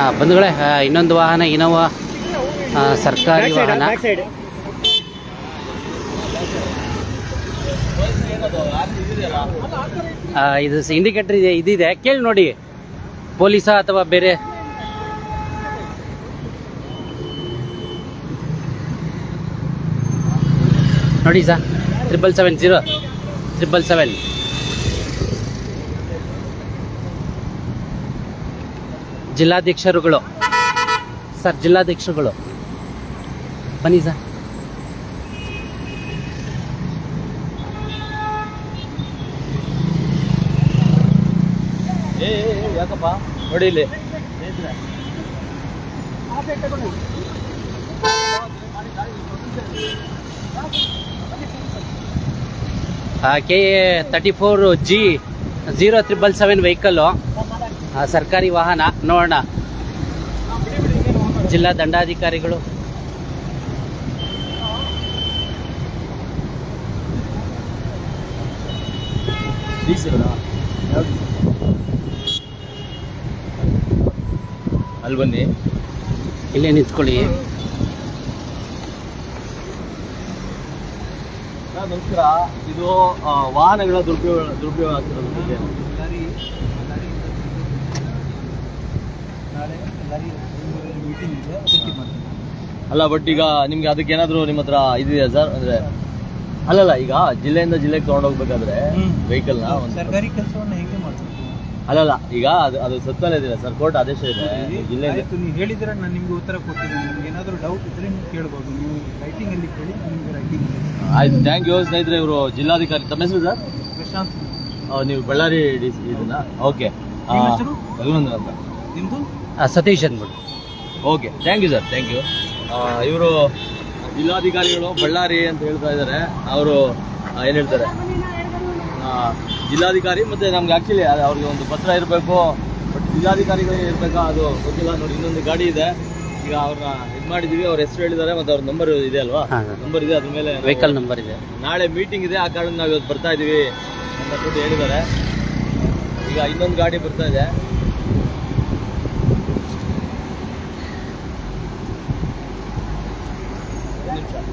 ಆ, ಬಂಧುಗಳೇ ಇನ್ನೊಂದು ವಾಹನ ಇನೋವಾ ಸರ್ಕಾರಿ ವಾಹನ. ಇದು ಇಂಡಿಕೇಟರ್ ಇದೆ ಇದಿದೆ. ಕೇಳಿ ನೋಡಿ. ಪೊಲೀಸ ಅಥವಾ ಬೇರೆ? ನೋಡಿ sir triple seven zero triple seven ಜಿಲ್ಲಾಧ್ಯಕ್ಷರುಗಳು. Sir ಜಿಲ್ಲಾಧ್ಯಕ್ಷರುಗಳು. ಬನ್ನಿ ಸರ್. ಏ ಯಾಕಪ್ಪ? ನೋಡಿ ಇಲ್ಲಿ. K A thirty four G zero triple seven vehicle. ಸರ್ಕಾರಿ ವಾಹನ ನೋಡೋಣ. ಜಿಲ್ಲಾ ದಂಡಾಧಿಕಾರಿಗಳು. ಅಲ್ಲಿ ಬನ್ನಿ. ಇಲ್ಲೇ ನಿಂತ್ಕೊಳ್ಳಿ. ನಮಸ್ಕಾರ. ಇದು ವಾಹನಗಳ ದುರುಪಯೋಗ ದುರುಪಯೋಗ ಆಗ್ತಿರೋದ್ರ ಬಗ್ಗೆ ಅಲ್ಲ ಬಟ್ ಈಗ ನಿಮ್ಗೆ ಅದಕ್ಕೆ ಏನಾದ್ರು ನಿಮ್ಮ ಹತ್ರ ಇದೆಯಾ ಸರ್ ಅಂದ್ರೆ ಅಲ್ಲಲ್ಲ ಈಗ ಜಿಲ್ಲೆಯಿಂದ ಜಿಲ್ಲೆಗೆ ತಗೊಂಡೋಗ್ಬೇಕಾದ್ರೆ ವೆಹಿಕಲ್ನ ಸರ್ಕಾರಿ ಕೆಲಸವನ್ನ ಹೆಂಗೆ ಮಾಡ್ತೀವಿ ಅಲ್ಲಲ್ಲ ಈಗ ಅದು ಅದು ಸುತ್ತಲೇ ಇದೆ ಸರ್ ಕೋರ್ಟ್ ಆದೇಶ ಇದೆ. ಜಿಲ್ಲೆ ನೀವು ಹೇಳಿದ್ರೆ ನಾನು ನಿಮ್ಗೆ ಉತ್ತರ ಕೊಡ್ತೀನಿ. ನಿಮ್ಗೆ ಏನಾದರೂ ಡೌಟ್ ಇದ್ರೆ ನೀವು ಕೇಳ್ಬೋದು. ನೀವು ರೈಟಿಂಗ್ ಅಲ್ಲಿ ಕೇಳಿ ನಿಮ್ಗೆ ರೈಟಿಂಗ್ ಆಯ್ತು ಥ್ಯಾಂಕ್ ಯು ಸ್ನೇಹಿತರೆ ಇವರು ಜಿಲ್ಲಾಧಿಕಾರಿ. ತಮ್ಮ ಹೆಸರು ಸರ್ ಪ್ರಶಾಂತ್. ನೀವು ಬಳ್ಳಾರಿ ಡಿ ಸಿ ಇದನ್ನ? ಓಕೆ? ರಘುನಂದನ್ ಅಂತ. ನಿಮ್ದು? ಆ, ಸತೀಶ್ ಅಂದ್ಬಿಟ್ಟು okay thank you sir thank you ಇವರು ಜಿಲ್ಲಾಧಿಕಾರಿಗಳು ಬಳ್ಳಾರಿ ಅಂತ ಹೇಳ್ತಾ ಇದ್ದಾರೆ ಅವರು ಏನು ಹೇಳ್ತಾರೆ? ಜಿಲ್ಲಾಧಿಕಾರಿ ಮತ್ತೆ ನಮ್ಗೆ ಆಕ್ಚುಲಿ ಅವ್ರಿಗೆ ಒಂದು ಪತ್ರ ಇರಬೇಕು. ಬಟ್ ಜಿಲ್ಲಾಧಿಕಾರಿಗಳಿಗೆ ಇರಬೇಕಾ ಅದು ಗೊತ್ತಿಲ್ಲ. ನೋಡಿ ಇನ್ನೊಂದು ಗಾಡಿ ಇದೆ. ಈಗ ಅವ್ರನ್ನ ಇದು ಮಾಡಿದೀವಿ. ಅವ್ರ ಹೆಸರು ಹೇಳಿದ್ದಾರೆ ಮತ್ತೆ ಅವ್ರ ನಂಬರ್ ಇದೆ ಅಲ್ವಾ. ನಂಬರ್ ಇದೆ ಅದ್ರ ಮೇಲೆ ವೆಹಿಕಲ್ ನಂಬರ್ ಇದೆ. ನಾಳೆ ಮೀಟಿಂಗ್ ಇದೆ. ಆ ಕಾರಣ ನಾವು ಇವತ್ತು ಬರ್ತಾ ಇದ್ದೀವಿ ಅಂತ ಹೇಳಿದ್ದಾರೆ. ಈಗ ಇನ್ನೊಂದು ಗಾಡಿ ಬರ್ತಾ ಇದೆ.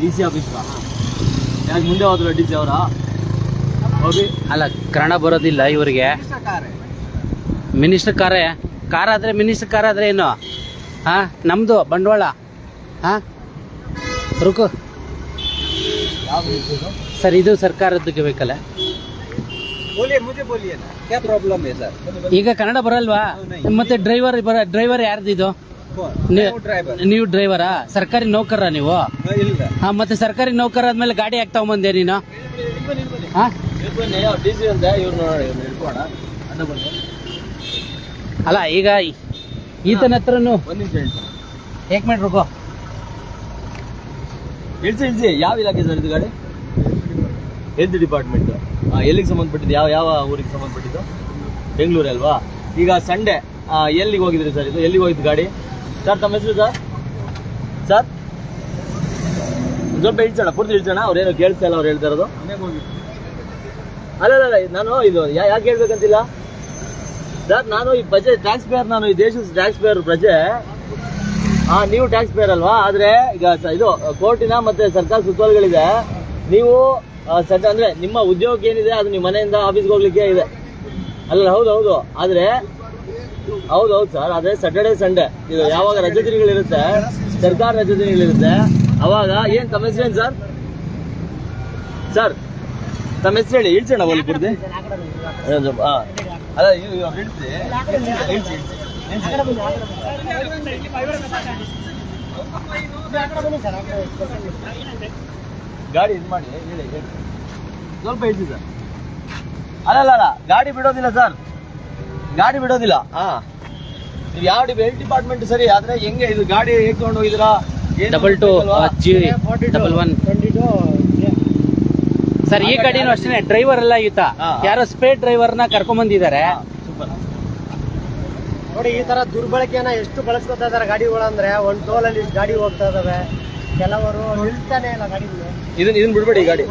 ಡಿ ಸಿ ಆಫೀಸ್ಗಾ ಯಾಕೆ ಮುಂದೆ ಹೋದ್ರು ಡಿ ಸಿ ಅವರ? ಹೋಗಿ ಅಲ್ಲ ಕನ್ನಡ ಬರೋದಿಲ್ಲ ಇವರಿಗೆ. ಮಿನಿಸ್ಟರ್ ಕಾರೇ. ಕಾರ? ಆದರೆ ಮಿನಿಸ್ಟರ್ ಕಾರ ಆದರೆ ಏನು? ಹಾಂ ನಮ್ಮದು ಬಂಡವಾಳ. ಹಾಂ? ರುಕು. ಸರ್ ಇದು ಸರ್ಕಾರದಕ್ಕೆ ಬೇಕಲ್ಲ. ಈಗ ಕನ್ನಡ ಬರಲ್ವಾ? ಮತ್ತೆ ಡ್ರೈವರ್ ಬರ ಡ್ರೈವರ್ ಯಾರ್ದಿದು ನೀವು ಡ್ರೈವರಾ ಸರ್ಕಾರಿ ನೌಕರ ನೀವು? ಇಲ್ಲ. ಹಾ ಮತ್ತೆ ಸರ್ಕಾರಿ ನೌಕರ ಆದ್ಮೇಲೆ ಗಾಡಿ ಯಾಕೆ ತಗೊಂಬಂದೆ ನೀನು? ಅಲ್ಲ ಈಗ ಈತನ ಹತ್ರನು ಒಂದು ನಿಮಿಷ ಹೇಳ್ತೀನಿ. ಏಕ್ ರುಕೋ ಇಳಿಸಿ ಇಳಿಸಿ. ಯಾವ ಇಲಾಖೆ ಸರ್ ಇದು ಗಾಡಿ? Health department. ಎಲ್ಲಿಗೆ ಸಂಬಂಧಪಟ್ಟಿದ್ದು? ಯಾವ ಯಾವ ಊರಿಗೆ ಸಂಬಂಧಪಟ್ಟಿದ್ದು? ಬೆಂಗಳೂರು ಅಲ್ವಾ? ಈಗ ಸಂಡೇ ಎಲ್ಲಿಗೆ ಹೋಗಿದ್ರಿ ಸರ್ ಇದು? ಎಲ್ಲಿಗೆ ಹೋಗಿದ್ದು ಗಾಡಿ? ಸರ್, ತಮ್ಮ ಹೆಸರು ಸರ್? ಸರ್? ಸ್ವಲ್ಪ ಇಳಿಸೋಣ ಪೂರ್ತಿ ಇಳಿಸೋಣ ಅವ್ರೇನು ಕೇಳಿಸ್ತಾ ಇಲ್ಲ ಅವ್ರು ಹೇಳ್ತಾ ಇರೋದು. ಅಲ್ಲ ಅಲ್ಲ ನಾನು ಇದು ಯಾಕೆ ಹೇಳ್ಬೇಕಂತಿಲ್ಲ? ಸರ್, ನಾನು ಈ ಪ್ರಜೆ ಟ್ಯಾಕ್ಸ್ ಪೇಯರ್ ನಾನು ಈ ದೇಶದ ಟ್ಯಾಕ್ಸ್ ಪೇಯರ್ ಪ್ರಜೆ. ಹಾ ನೀವು ಟ್ಯಾಕ್ಸ್ ಪೇಯರ್ ಅಲ್ವಾ? ಆದ್ರೆ, ಈಗ ಇದು, ಕೋರ್ಟಿನ ಮತ್ತೆ ಸರ್ಕಾರ ಸುತ್ತೋಲೆಗಳಿದೆ. ನೀವು ಸಟ್ ಅಂದರೆ ಅಂದ್ರೆ ನಿಮ್ಮ ಉದ್ಯೋಗ ಏನಿದೆ ಅದು ನಿಮ್ಮ ಮನೆಯಿಂದ ಆಫೀಸ್ಗೆ ಹೋಗ್ಲಿಕ್ಕೆ ಇದೆ. ಅಲ್ಲ, ಹೌದು ಹೌದು. ಆದ್ರೆ ಹೌದು ಸರ್, ಅದೇ ಸ್ಯಾಟರ್ಡೆ ಸಂಡೇ ಇದು ಯಾವಾಗ ರಜೆ ದಿನಗಳಿರುತ್ತೆ, ಸರ್ಕಾರ ರಜೆ ದಿನಗಳಿರುತ್ತೆ, ಅವಾಗ ಏನ್ ತಮ್ಮ ಹೆಸರು ಏನ್ ಸರ್? ಸರ್, ತಮ್ಮ ಹೆಸರು ಹೇಳಿ, ಇಳ್ಸೋಣ ಒಂದು ಇವ್- ಇವ್ ಇಳ್ಸಿ. ಗಾಡಿ ಇದು ಮಾಡಿ, ಹೇಳಿ ಸ್ವಲ್ಪ ಇಳಿಸಿ ಸರ್. ಅಲ್ಲ ಅಲ್ಲ, ಗಾಡಿ ಬಿಡೋದಿಲ್ಲ ಸರ್. ಗಾಡಿ ಬಿಡೋದಿಲ್ಲ. ಹಾ. ಯಾವ ಹೆಲ್ತ್ ಡಿಪಾರ್ಟ್ಮೆಂಟ್ ಸರಿ ಆದ್ರೆ ಹೆಂಗೆ ಇದು ಗಾಡಿ ಹೇಗ್ ತಗೊಂಡು ಹೋಗಿದ್ದೀರಾ double two? G double one sir ಈ ಗಾಡಿನೂ ಅಷ್ಟೇ ಡ್ರೈವರ್ ಎಲ್ಲ ಈತ. ಯಾರೋ ಸ್ಪೇಡ್ ಡ್ರೈವರ್ನ ಕರ್ಕೊಂಡ್ ಬಂದಿದ್ದಾರೆ. ನೋಡಿ ಈ ತರ ದುರ್ಬಳಕೆಯನ್ನ ಎಷ್ಟು ಬಳಸ್ಕೊತಾ ಇದಾರೆ ಗಾಡಿಗಳಂದ್ರೆ ಒಂದ್ ಟೋಲ್ ಅಲ್ಲಿ ಗಾಡಿ ಹೋಗ್ತಾ ಇದಾವೆ. ಕೆಲವರು ನಿಲ್ತಾನೆ ಇಲ್ಲ ಗಾಡಿಗಳು ಇದನ್ನ ಇದನ್ನ ಬಿಡ್ಬೇಡಿ ಗಾಡಿ.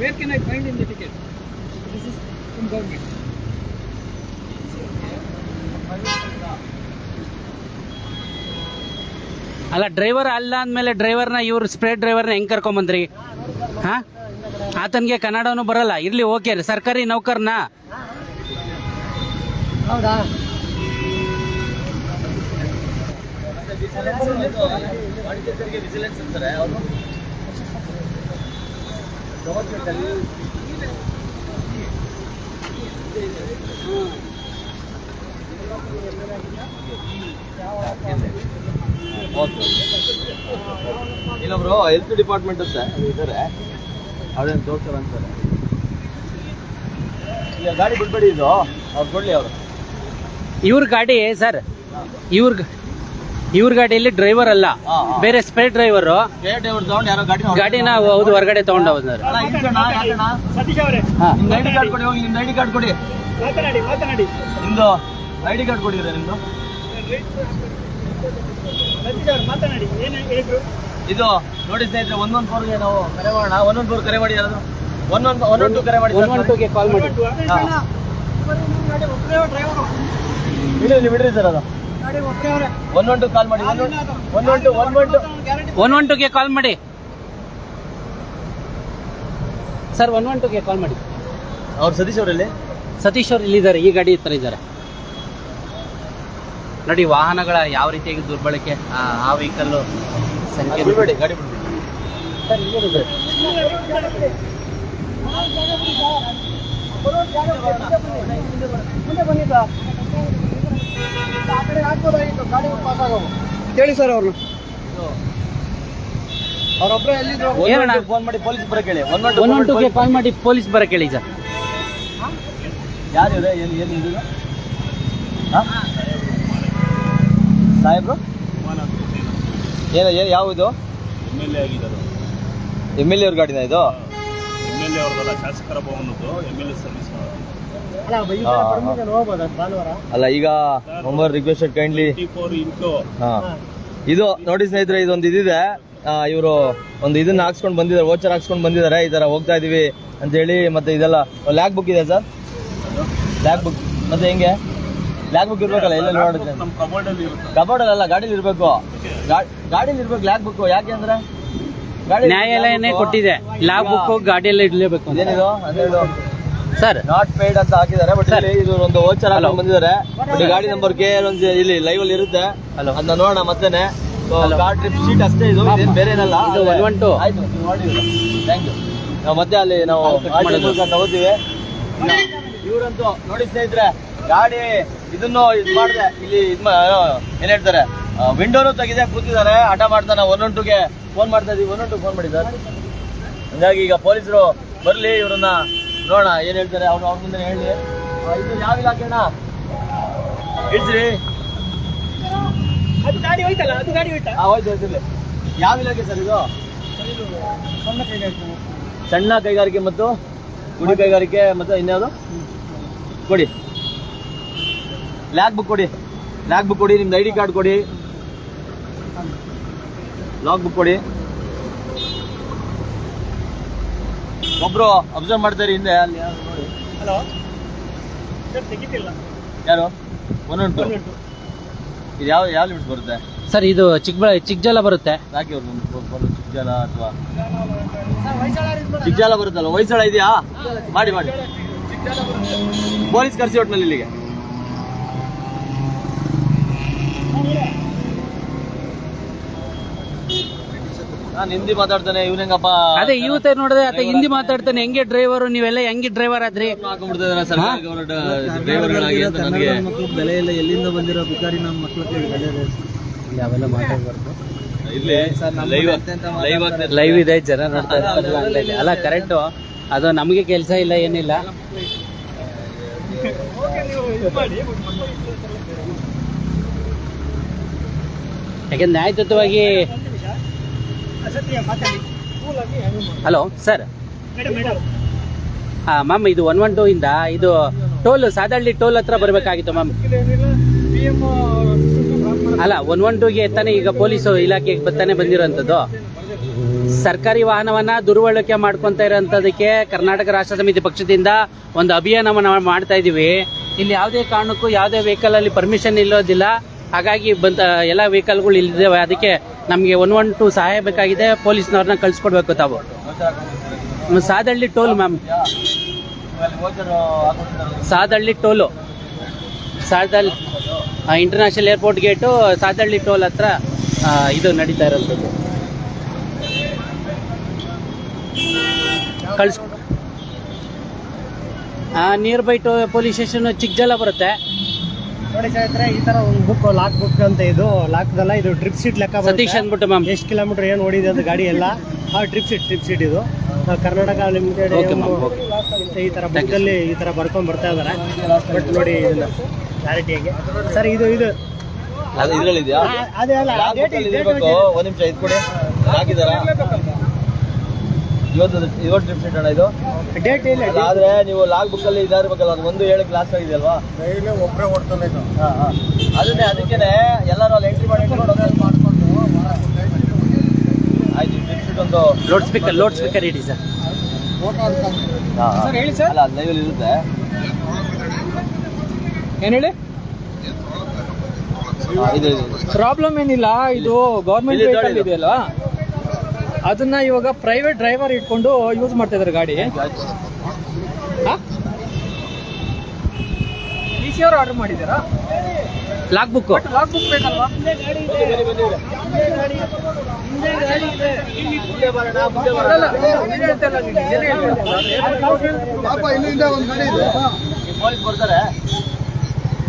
Where can I find in the ticket? This is from government. ಅಲ್ಲ ಡ್ರೈವರ್ ಅಲ್ಲ ಅಂದಮೇಲೆ ಡ್ರೈವರ್ನ ಇವ್ರು ಸ್ಪ್ರೇ ಡ್ರೈವರ್ನ ಹೆಂಗೆ ಕರ್ಕೊಂಬಂದ್ರಿ? ಹಾಂ? ಆತನಿಗೆ ಕನ್ನಡನೂ ಬರಲ್ಲ. ಇರಲಿ ಓಕೆ ಸರ್ಕಾರಿ ನೌಕರ್ನ? ಹೌದಾ? ವಿಜಿಲೆನ್ಸ್ ಅಂತಾರೆ ಅವರು. ಇನ್ನೊಬ್ರು ಹೆಲ್ತ್ ಡಿಪಾರ್ಟ್ಮೆಂಟ್ ಅಂತ ಇದ್ದಾರೆ ಅವ್ರೇನು ತೋರ್ಸಲ್ಲ ಅಂತಾರೆ ಈಗ ಗಾಡಿ ಬಿಡ್ಬೇಡಿ ಇದು. ಅವ್ರು ಕೊಡ್ಲಿ ಅವರು. ಇವ್ರ ಗಾಡಿ, ಸರ್ ಇವ್ರ ಇವ್ರ ಗಾಡಿಯಲ್ಲಿ ಡ್ರೈವರ್ ಅಲ್ಲ. ಬೇರೆ ಸ್ಪ್ರೆಡ್ ಡ್ರೈವರ್ ಸ್ಟೇಟ್ ಅವ್ರು ತಗೊಂಡು ಯಾರೋ ಗಾಡಿ ಗಾಡಿನ ಹೌದು ಹೊರಗಡೆ ತಗೊಂಡು ಹೋದ್ರು? ಸತೀಶ್ ಅವರೇ ನಿಮ್ದು ಐ ಡಿ ಕಾರ್ಡ್ ಕೊಡಿ ಹೋಗಿ ನಿಮ್ದು ಐ ಡಿ ಕಾರ್ಡ್ ಕೊಡಿ. ಮಾತನಾಡಿ ಮಾತನಾಡಿ. ನಿಮ್ದು ಐ ಡಿ ಕಾರ್ಡ್ ಕೊಡಿದ್ರೆ ನಿಮ್ದು? ಸತೀಶ್ ಅವ್ರು ಮಾತನಾಡಿ ಏನ್ ಹೇಳಿದ್ರು? ಇದು ನೋಡಿ ಸ್ನೇಹಿತರೆ ಒಂದೊಂದು ಫೋರ್ಗೆ ನಾವು ಕರೆ ಮಾಡೋಣ. ಒಂದೊಂದು ಫೋರ್ ಕರೆ ಮಾಡಿ ಯಾರಾದ್ರು? ಒಂದೊಂದು ಒಂದೊಂದು ಕರೆ ಮಾಡಿ ಒನ್ ಒನ್ ಟೂಗೆ ಕಾಲ್ ಮಾಡಿ. ಡ್ರೈವರ್ ಬಿಡ್ರಿ ಬಿಡ್ರಿ ಸರ್ ಅದು. ಒನ್ ಒನ್ ಟು ಕಾಲ್ ಮಾಡಿ one one one two one one two one one ಟೂಗೆ call ಮಾಡಿ. ಸರ್ ಒನ್ ಒನ್ ಟೂಗೆ ಕಾಲ್ ಮಾಡಿ. ಅವ್ರು ಸತೀಶ್ ಅವರಲ್ಲಿ? ಸತೀಶ್ ಅವ್ರು ಇಲ್ಲಿದ್ದಾರೆ ಈ ಗಾಡಿ ಹತ್ರ ಇದ್ದಾರೆ. ನೋಡಿ ವಾಹನಗಳ ಯಾವ ರೀತಿಯಾಗಿ ದುರ್ಬಳಕೆ ಆ, ಆ ವೆಹಿಕಲ್ ಸಂಖ್ಯೆ ಬಿಡ್ಬೇಡಿ ಗಾಡಿ ಬಿಡ್ಬೇಡಿ. ಸರ್, ಇಲ್ಲಿ ಇದೆ. ಮುಂದೆ ಬನ್ನಿ ಸರ್. ಕೇಳಿ ಸರ್ ಅವ್ರನ್ನ. ಅವ್ರೊಬ್ಬರೇ ಎಲ್ಲಿದ್ರು ಏನಣ್ಣ? ಫೋನ್ ಮಾಡಿ ಪೊಲೀಸ್ ಬರಕ್ಕೆ ಹೇಳಿ ಒನ್ ಒನ್ ಒನ್ ಟೂಗೆ ಕಾಲ್ ಮಾಡಿ ಪೊಲೀಸ್ ಬರಕ್ಕೆ ಹೇಳಿ ಸರ್ ಯಾರು ಇವ್ರೆ? ಏನು ಏನು ಇದು ಹಾ? ಸಾಹೇಬ್ರು? ಏನು ಏನು ಯಾವ ಇದು? ಎಂ ಎಲ್ ಎ ಆಗಿದ್ದಾರೆ. ಎಂ ಎಲ್ ಎ ಅವ್ರ ಗಾಡಿನ ಇದು? ಎಂ ಎಲ್ ಎ ಅವ್ರದ್ದಲ್ಲ ಶಾಸಕರ ಭವನದ್ದು ಎಂ ಎಲ್ ಎ ಸರ್ವಿಸ್ ಅಲ್ಲ ಈಗ ಮೊಮರ್ ರಿಕ್ವೆಸ್ಟೆಡ್ ಕೈಂಡ್ಲಿ ಇದು ನೋಡಿ ಸ್ನೇಹಿತರೆ ಇದೊಂದು ಇದಿದೆ. ಇವರು ಒಂದು ಇದನ್ನ ಹಾಕ್ಸ್ಕೊಂಡು ಬಂದಿದ್ದಾರೆ ವೋಚರ್ ಹಾಕ್ಸ್ಕೊಂಡು ಬಂದಿದ್ದಾರೆ ಈ ತರ ಹೋಗ್ತಾ ಇದೀವಿ ಅಂತ ಹೇಳಿ ಮತ್ತೆ ಇದೆಲ್ಲ ಲ್ಯಾಕ್ ಬುಕ್ ಇದೆ ಸರ್? ಲ್ಯಾಕ್ ಬುಕ್ ಮತ್ತೆ ಹೆಂಗೆ? ಲ್ಯಾಕ್ ಬುಕ್ ಇರ್ಬೇಕಲ್ಲ ಎಲ್ಲ ನೋಡಿದ್ರೆ? ನಮ್ಮ ಕಬೋರ್ಡಲ್ಲಿ ಅಲ್ಲ ಗಾಡಿಲಿ ಇರ್ಬೇಕು. ಗಾಡಿಲಿ ಇರ್ಬೇಕು ಲ್ಯಾಕ್ ಬುಕ್ ಯಾಕೆ ಅಂದ್ರೆ? ಗಾಡಿ ನ್ಯಾಯಾಲಯನೇ ಕೊಟ್ಟಿದೆ. ಲ್ಯಾಕ್ ಬುಕ್ ಗಾಡಿಯಲ್ಲಿ ಇಡ್ಲೇಬೇಕು ಏನಿದು? ಹನ್ನೆರಡು ಸರ್ ನಾಟ್ ಪೇಡ್ ಅಂತ ಹಾಕಿದ್ದಾರೆ ಬಟ್ ಇಲ್ಲಿ ಇದು ಒಂದು ವೋಚರ್ ಹಾಕೊಂಡು ಬಂದಿದ್ದಾರೆ. ಬಟ್ ಗಾಡಿ ನಂಬರ್ ಕೆ ಒಂದು ಇಲ್ಲಿ ಲೈವ್ ಅಲ್ಲಿ ಇರುತ್ತೆ. ಅದನ್ನ ನೋಡೋಣ ಮತ್ತೆನೆ. ಕಾರ್ ಟ್ರಿಪ್ ಶೀಟ್ ಅಷ್ಟೇ ಇದು ಬೇರೆ ಏನಲ್ಲ. one one two. ಆಯ್ತು ನೋಡಿ ಥ್ಯಾಂಕ್ ಯು ನಾವು ಮತ್ತೆ ಅಲ್ಲಿ ನಾವು ತಗೋತೀವಿ. ಇವರಂತೂ ನೋಡಿ ಸ್ನೇಹಿತರೆ ಗಾಡಿ ಇದನ್ನು ಇದು ಮಾಡಿದೆ ಇಲ್ಲಿ ಇದು ಏನ್ ಹೇಳ್ತಾರೆ? ವಿಂಡೋನು ತೆಗಿದೆ ಕೂತಿದ್ದಾರೆ. ಹಠ ಮಾಡ್ತಾನೆ ಒನ್ ಒನ್ ಟುಗೆ ಫೋನ್ ಮಾಡ್ತಾ ಇದೀವಿ. ಒನ್ ಒನ್ ಟು ಫೋನ್ ಮಾಡಿ ಸರ್. ಹಂಗಾಗಿ ಈಗ ಪೊಲೀಸರು ಬರಲಿ ಇವ್ರನ್ನ ನೋಡೋಣ ಏನ್ ಹೇಳ್ತಾರೆ ಅವ್ರು ಅವ್ರ ಮುಂದೆ ಹೇಳಿ ಇದು ಯಾವ ಇಲಾಖೆ ಅಣ್ಣ? ಇಡ್ಸ್ರಿ ಅದು ಗಾಡಿ ಹೋಯ್ತಲ್ಲ ಅದು ಗಾಡಿ ಹೋಯ್ತಾ? ಹಾಂ ಹೋಯ್ತು ಯಾವ ಇಲಾಖೆ ಸರ್ ಇದು? ಸಣ್ಣ ಕೈಗಾರಿಕೆ ಸಣ್ಣ ಕೈಗಾರಿಕೆ ಮತ್ತು ಗುಡಿ ಕೈಗಾರಿಕೆ ಮತ್ತು ಇನ್ಯಾವುದು? ಕೊಡಿ. ಲ್ಯಾಕ್ ಬುಕ್ ಕೊಡಿ. ಲ್ಯಾಕ್ ಬುಕ್ ಕೊಡಿ ನಿಮ್ದು ಐ ಡಿ ಕಾರ್ಡ್ ಕೊಡಿ. ಲಾಗ್ ಬುಕ್ ಕೊಡಿ. ಒಬ್ರು ಅಬ್ಸರ್ವ್ ಮಾಡ್ತಾರೆ ಹಿಂದೆ ಅಲ್ಲಿ ಯಾರು ನೋಡಿ? ಹಲೋ ಸರ್ ತೆಗಿತಿಲ್ಲ. ಯಾರು? ಒನ್ ಒನ್ ಟು ಇದು ಯಾವ ಯಾವ ಲಿಮಿಟ್ಸ್ ಬರುತ್ತೆ? ಸರ್ ಇದು ಚಿಕ್ಕಬಳ ಚಿಕ್ಕಜಾಲ ಬರುತ್ತೆ. ಯಾಕೆ ಅವ್ರು ಚಿಕ್ಕಜಾಲ ಅಥವಾ? ಚಿಕ್ಕಜಾಲ ಬರುತ್ತಲ್ಲ ಹೊಯ್ಸಳ ಇದೆಯಾ? ಮಾಡಿ ಮಾಡಿ. ಪೊಲೀಸ್ ಕರ್ಸಿ ಒಟ್ನಲ್ಲಿ ಇಲ್ಲಿಗೆ. ನಾನು ಹಿಂದಿ ಮಾತಾಡ್ತಾನೆ ಇವ್ನ ಹೆಂಗಪ್ಪ? ಅದೇ ಯೂತ್ ನೋಡಿದ್ರೆ ಆತ ಹಿಂದಿ ಮಾತಾಡ್ತಾನೆ ಹೆಂಗೆ ಡ್ರೈವರ್ ನೀವೆಲ್ಲ ಹೆಂಗೆ ಡ್ರೈವರ್ ಆದ್ರಿ? ಹಾಕೊಂಡ್ಬಿಡ್ತಿದಾರೆ ಸರ್ಕಾರ ಗೌರ್ಮೆಂಟ್ ಡ್ರೈವರ್ಗಳಾಗಿ ಅಂತ ನನಗೆ. ಬೆಲೆ ಇಲ್ಲ ಎಲ್ಲಿಂದ ಬಂದಿರೋ ಬಿಕಾರಿ ನಮ್ಮ ಮಕ್ಕಳು ಮಾತಾಡ್ಬಾರ್ದು. ಇಲ್ಲಿ ಲೈವ್ ಲೈವ್ ಇದೆ ಜನ ನೋಡ್ತಾ ಇರ್ತಾರಲ್ಲ ಅಂತ ಹೇಳಿ. ಅಲ್ಲ ಕರೆಕ್ಟು ಅದು ನಮಗೆ ಕೆಲಸ ಇಲ್ಲ ಏನಿಲ್ಲ. ಯಾಕೆ ನ್ಯಾಯಯುತವಾಗಿ ಹಲೋ ಸರ್ ಹಾಂ ಮ್ಯಾಮ್ ಇದು ಒನ್ ಒನ್ ಟೂ ಇಂದ ಇದು ಟೋಲ್ ಸಾದಳ್ಳಿ ಟೋಲ್ ಹತ್ರ ಬರಬೇಕಾಗಿತ್ತು ಮ್ಯಾಮ್ ಅಲ್ಲ ಒನ್ ಒನ್ ಟೂಗೆ ತಾನೇ ಈಗ ಪೊಲೀಸು ಇಲಾಖೆಗೆ ಬರ್ತಾನೆ ಬಂದಿರೋಂಥದ್ದು. ಸರ್ಕಾರಿ ವಾಹನವನ್ನ ದುರ್ಬಳಕೆ ಮಾಡ್ಕೊತಾ ಇರೋಂಥದಕ್ಕೆ ಕರ್ನಾಟಕ ರಾಷ್ಟ್ರ ಸಮಿತಿ ಪಕ್ಷದಿಂದ ಒಂದು ಅಭಿಯಾನವನ್ನು ಮಾಡ್ತಾ ಇದೀವಿ. ಇಲ್ಲಿ ಯಾವುದೇ ಕಾರಣಕ್ಕೂ ಯಾವುದೇ ವೆಹಿಕಲ್ ಅಲ್ಲಿ ಪರ್ಮಿಷನ್ ಇಲ್ಲೋದಿಲ್ಲ. ಹಾಗಾಗಿ ಬಂತ ಎಲ್ಲ ವೆಹಿಕಲ್ಗಳು ಇಲ್ಲಿದ್ದಾವೆ ಅದಕ್ಕೆ ನಮಗೆ ಒನ್ ಒನ್ ಟೂ ಸಹಾಯ ಬೇಕಾಗಿದೆ, ಪೊಲೀಸ್ನವ್ರನ್ನ ಕಳಿಸ್ಕೊಡ್ಬೇಕು ತಾವು. Sadahalli toll ma'am. Sadahalli toll. Sadahalli international airport gate Sadahalli toll ಹತ್ರ ಇದು ನಡೀತಾ ಇರೋಂಥದ್ದು ಕಳ್ಸ್ near by to police station Chikkajala ಬರುತ್ತೆ. ನೋಡಿ ಸ್ನೇಹಿತರೆ ಈ ತರ ಒಂದು ಬುಕ್ ಲಾಕ್ ಬುಕ್ ಅಂತ ಇದು. ಲಾಕ್ದಲ್ಲ ಇದು ಟ್ರಿಪ್ ಸೀಟ್ ಲೆಕ್ಕ. ಸತೀಶ್ ಅಂದ್ಬಿಟ್ಟು ಮ್ಯಾಮ್ ಎಷ್ಟು ಕಿಲೋಮೀಟರ್ ಏನು ಓಡಿದೆ ಅಂತ ಗಾಡಿ ಎಲ್ಲ. ಆ ಟ್ರಿಪ್ ಸೀಟ್ ಟ್ರಿಪ್ ಸೀಟ್ ಇದು. ಕರ್ನಾಟಕ ಲಿಮಿಟೆಡ್ ಈ ತರ ಬುಕ್ ಅಲ್ಲಿ ಈ ತರ ಬರ್ಕೊಂಡ್ ಬರ್ತಾ ಇದಾರೆ. ಬಟ್ ನೋಡಿ ಇದನ್ನ ಕ್ಲಾರಿಟಿಯಾಗಿ ಸರ್ ಇದು ಇದು. ಅದು ಅಲ್ಲ ವಚನ. ಒಂದ್ ನಿಮಿಷ ಇದು ಕೊಡಿ ಹಾಕಿದಾರ ಇವತ್ತು ಇವತ್ತು ಟ್ರಿಪ್ ಶೀಟ್ ಅಣ್ಣ ಇದು. ಡೇಟ್ ಇಲ್ಲ ಆದ್ರೆ ನೀವು ಲಾಗ್ ಬುಕ್ ಅಲ್ಲಿ ಇದಾರ್ಬೇಕಲ್ಲ ಅದು ಒಂದು ಏಳು ಕ್ಲಾಸ್ ಆಗಿದೆ ಅಲ್ವಾ? ಒಬ್ಬರೇ ಓಡ್ತಾನೆ ಇದು. ಹಾ, ಹಾ. ಅದನ್ನೇ ಅದಕ್ಕೇನೆ ಎಲ್ಲರೂ ಅಲ್ಲಿ ಎಂಟ್ರಿ ಮಾಡಿ ಮಾಡ್ಕೊಂಡು ಆಯ್ತು ಶೀಟ್ ಒಂದು ಲೋಡ್ ಸ್ಪೀಕರ್ ಲೋಡ್ ಸ್ಪೀಕರ್ ಇಡಿ ಸರ್. ಸರ್, ಹೇಳಿ ಸರ್. ಅಲ್ಲ ಅದು ಲೈವ್ ಅಲ್ಲಿ ಇರುತ್ತೆ. ಏನು ಹೇಳಿ. ಪ್ರಾಬ್ಲಮ್ ಏನಿಲ್ಲ ಇದು ಗೌರ್ಮೆಂಟ್ ಇಲ್ಲಿ ವೆಹಿಕಲ್ ಗಾಡಿ ಇದು. ಇದೆಯಲ್ಲ ಅದನ್ನ ಇವಾಗ ಪ್ರೈವೇಟ್ ಡ್ರೈವರ್ ಇಟ್ಕೊಂಡು ಯೂಸ್ ಮಾಡ್ತಾ ಇದಾರೆ ಗಾಡಿ. ಸಿ ಅವರು ಆರ್ಡರ್ ಮಾಡಿದ್ದೀರಾ? ಲಾಕ್ ಬುಕ್ ಲಾಕ್ ಬುಕ್ ಬೇಕಲ್ವಾ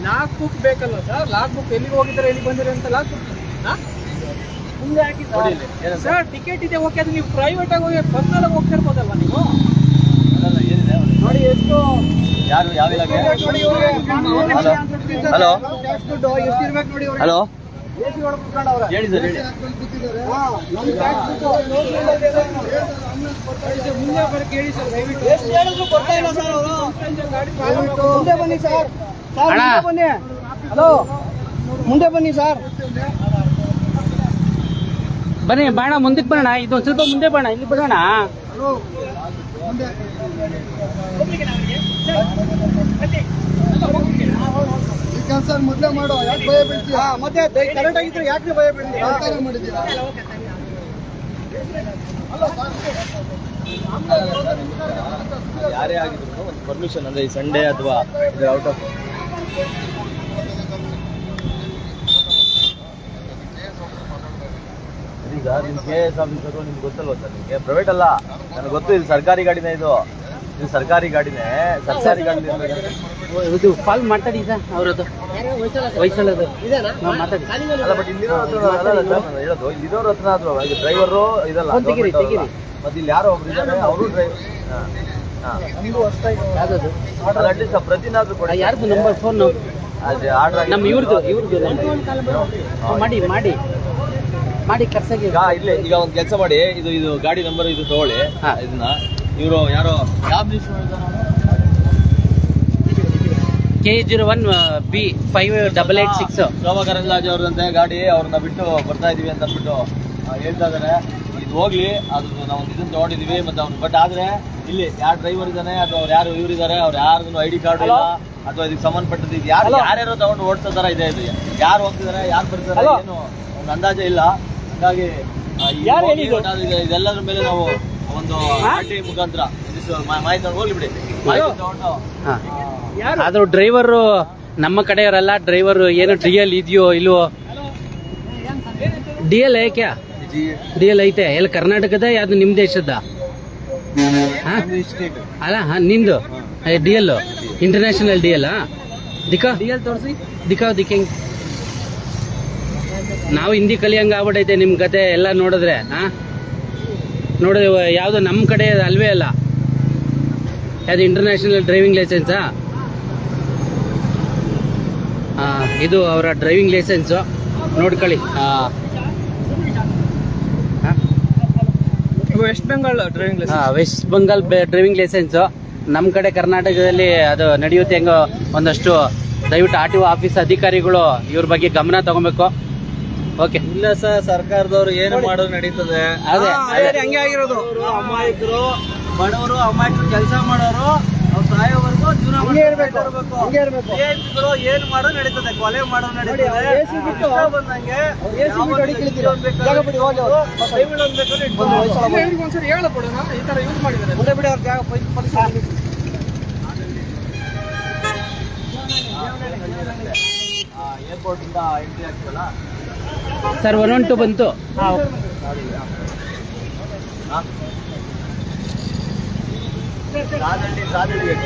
ಲಾಕ್ ಬುಕ್ ಬೇಕಲ್ವಾ ಸರ್? ಲಾಕ್ ಬುಕ್ ಎಲ್ಲಿಗೆ ಹೋಗಿದ್ದಾರೆ ಎಲ್ಲಿಗೆ ಬಂದಿರಿ ಅಂತ ಲಾಕ್ ಬುಕ್ ಸರ್ ಟಿಕೆಟ್ ಇದೆ ಓಕೆ ಅದು ನೀವು ಪ್ರೈವೇಟ್ ಆಗಿ ಹೋಗಿ ಪರ್ಸನಲ್ ಆಗಿ ಹೋಗ್ತಿರ್ಬೋದಲ್ವಾ ನೀವು? ನೋಡಿ ಎಷ್ಟು ಯಾರು ಯಾವ ಇಲಾಖೆ? ಹಲೋ? ಹಲೋ? ಹಲೋ? ಹೇಳಿ ಸರ್ ಹೇಳಿ. ಮುಂದೆ ಬರಕ್ಕೆ ಹೇಳಿ ಸರ್ ದಯವಿಟ್ಟು ಮುಂದೆ ಬನ್ನಿ. ಸರ್ ಸರ್ ಮುಂದೆ ಬನ್ನಿ ಹಲೋ ಮುಂದೆ ಬನ್ನಿ ಸರ್ ಬನ್ನಿ ಬಾಣ ಮುಂದಕ್ಕೆ ಬರೋಣ. ಇದು ಸ್ವಲ್ಪ ಮುಂದೆ ಬಾಣ ಇಲ್ಲಿ ಬರೋಣ. ಕೆಲಸ ಮೊದಲೇ ಮಾಡೋ ಯಾಕೆ ಭಯ ಮತ್ತೆ ಕರೆಕ್ಟ್ ಆಗಿದ್ರೆ ಯಾಕೆ ಭಯ ಬೀಳ್ತೀರಾ ಸರ್ಕಾರ ಮಾಡಿದ್ದೀರಾ? ಯಾರೇ ಆಗಿದ್ರು ಒಂದು ಪರ್ಮಿಷನ್ ಅಂದ್ರೆ ಈ ಸಂಡೇ ಅಥವಾ ಔಟ್ ಆಫ್ ಈಗ ನಿಮ್ ಕೆ ಎಸ್ ಆಫೀಸರು ನಿಮ್ಗೆ ಗೊತ್ತಲ್ವ ಸರ್ ನಿಮ್ಗೆ? ಪ್ರೈವೇಟ್ ಅಲ್ಲ. ನನಗೆ ಗೊತ್ತು ಇದು ಸರ್ಕಾರಿ ಗಾಡಿನೇ ಇದು. ಇದು ಸರ್ಕಾರಿ ಗಾಡಿನೇ. ಸರ್ಕಾರಿ ಗಾಡಿ ಇದು ಕಾಲ್ ಮಾತಾಡಿ ಸರ್ ಅವ್ರದ್ದು. ವಯಸ್ಸಲ್ಲದು ಇದೇನಾ? ನಾವು ಮಾತಾಡಿ. ಅಲ್ಲ ಬಟ್ ಇಲ್ಲಿರೋ ಹೇಳೋದು. ಇಲ್ಲಿರೋರ ಹತ್ರ ಆದ್ರು ಈಗ ಡ್ರೈವರು ಇದಲ್ಲ ತೆಗೀರಿ, ತೆಗೀರಿ. ಮತ್ತೆ ಇಲ್ಲಿ ಯಾರೋ ಒಬ್ರು ಇದ್ದಾರೆ ಅವರು ಡ್ರೈವರ್ ಹಾಂ ಅಟ್ಲೀಸ್ಟ್ ಪ್ರತಿನಾದ್ರೂ ಕೊಡಿ ಯಾರ್ದು ನಂಬರ್ ಫೋನ್ ಅದೇ ಆರ್ಡರ್ ನಮ್ಮ ಇವ್ರದ್ದು ಇವ್ರದ್ದು ನಂಬರ್ ಮಾಡಿ ಮಾಡಿ. ಮಾಡಿ ಕೆಲಸ ಈಗ ಇಲ್ಲೇ ಈಗ ಒಂದು ಕೆಲಸ ಮಾಡಿ ಇದು ಇದು ಗಾಡಿ ನಂಬರ್ ಇದು ತಗೊಳ್ಳಿ. ಇದನ್ನ ಇವರು ಯಾರೋ ಯಾವ K zero one B five double eight six Shobha Karandlaje ಅವ್ರದಂತೆ ಗಾಡಿ ಅವ್ರನ್ನ ಬಿಟ್ಟು ಬರ್ತಾ ಇದೀವಿ ಅಂತ ಅಂದ್ಬಿಟ್ಟು ಹೇಳ್ತಾ ಇದಾರೆ. ಇದು ಹೋಗ್ಲಿ ಅದು ನಾವು ಇದನ್ನ ತಗೊಂಡಿದೀವಿ ಮತ್ತೆ ಅವ್ರು ಬಟ್ ಆದ್ರೆ ಇಲ್ಲಿ ಯಾರು ಡ್ರೈವರ್ ಇದ್ದಾನೆ ಅಥವಾ ಅವ್ರು ಯಾರು ಇವ್ರು ಇದಾರೆ ಅವ್ರು ಯಾರ್ದು ಐ ಡಿ ಕಾರ್ಡ್ ಇಲ್ಲ ಅಥವಾ ಇದಕ್ಕೆ ಸಂಬಂಧಪಟ್ಟದ್ದು ಇದು ಯಾರು ಯಾರ್ಯಾರೋ ತಗೊಂಡು ಓಡಿಸೋ ತರ ಇದೆ ಇದು. ಯಾರು ಹೋಗ್ತಿದಾರೆ ಯಾರು ಬರ್ತಾರೆ ಏನು ಒಂದು ಅಂದಾಜೆ ಇಲ್ಲ. ಹಾಗಾಗಿ ಯಾರು ಹೋಗಿ ಹೇಳಿದ್ದು? but ಅದು ಇದೆ- ಇದೆಲ್ಲದ್ರ ಮೇಲೆ ನಾವು ಒಂದು ಆರ್ ಟಿ ಮುಖಾಂತರ ಮಾಹಿತಿ ಹೋಗ್ಲಿ ಬಿಡಿ. ಆದ್ರೂ ಡ್ರೈವರ್ ನಮ್ಮ ಕಡೆಯವರಲ್ಲ ಡ್ರೈವರ್ ಏನು ಡಿ ಎಲ್ ಇದೆಯೋ ಇಲ್ವೋ? ಡಿ ಎಲ್ ಕ್ಯಾ? ಡಿ ಎಲ್ ಐತೆ. ಎಲ್ಲಿ ಕರ್ನಾಟಕದ ಯಾವ್ದು ನಿಮ್ ದೇಶದ? ಅಲ್ಲ ಹಾ ನಿಂದು. D L international D L ದಿಕ್ಕಾ D L ತೋರಿಸಿ. ದಿಕ್ಕ ದಿಕ್ಕಂಗ್ ನಾವು ಹಿಂದಿ ಕಲಿಯಂಗ ಆಗ್ಬಿಟ್ಟೈತೆ ನಿಮ್ಮ ಕತೆ ಎಲ್ಲ ನೋಡಿದ್ರೆ ಹಾ ನೋಡಿದ್ರೆ ಯಾವುದು ನಮ್ಮ ಕಡೆ ಅಲ್ವೇ ಅಲ್ಲ. ಯಾವ್ದು ಇಂಟರ್ನ್ಯಾಷನಲ್ ಡ್ರೈವಿಂಗ್ ಲೈಸೆನ್ಸಾ ಇದು ಅವರ ಡ್ರೈವಿಂಗ್ ಲೈಸೆನ್ಸು ನೋಡ್ಕೊಳ್ಳಿ? ವೆಸ್ಟ್ ಬೆಂಗಾಲ್ ಡ್ರೈವಿಂಗ್ ಹಾ, ವೆಸ್ಟ್ ಬೆಂಗಾಲ್ ಡ್ರೈವಿಂಗ್ ಲೈಸೆನ್ಸು ನಮ್ಮ ಕಡೆ ಕರ್ನಾಟಕದಲ್ಲಿ ಅದು ನಡೆಯುತ್ತೆ ಹೆಂಗೋ ಒಂದಷ್ಟು ದಯವಿಟ್ಟು ಆರ್ ಟಿ ಒ ಆಫೀಸ್ ಅಧಿಕಾರಿಗಳು ಇವ್ರ ಬಗ್ಗೆ ಗಮನ ತಗೊಬೇಕು. ಓಕೆ. ಇಲ್ಲ ಸರ್ ಸರ್ಕಾರದವ್ರು ಏನು ಮಾಡೋದು ನಡೀತದೆ. ಅದೇ ಅದೇ ಹಂಗೆ ಆಗಿರೋದು. ಬಡವರು, ಅಮಾಯಕರು ಬಡವರು ಅಮಾಯಕರು ಕೆಲಸ ಮಾಡೋರು ಅವ್ರು ಸಾಯೋವರೆಗೂ ಜೀವನ ಇರಬೇಕು ಏನ್ ನಡೀತದೆ ಕೊಲೆ ನಡೀತದೆ. ಬಂದಂಗೆ ಒಂದ್ಸರಿ ಈ ತರ ಯೂಸ್ ಮಾಡಿದ್ದಾರೆ. ಬಿಡಿ ಅವ್ರ ಜಾಗ ಏರ್ಪೋರ್ಟ್ ಇಂದ ಎಂಟ್ರಿ ಆಗ್ತೀವಲ್ಲ ಸರ್ ಒನ್ ಒನ್ ಟು ಬಂತು. ಹಾ? Sadahalli Sadahalli gate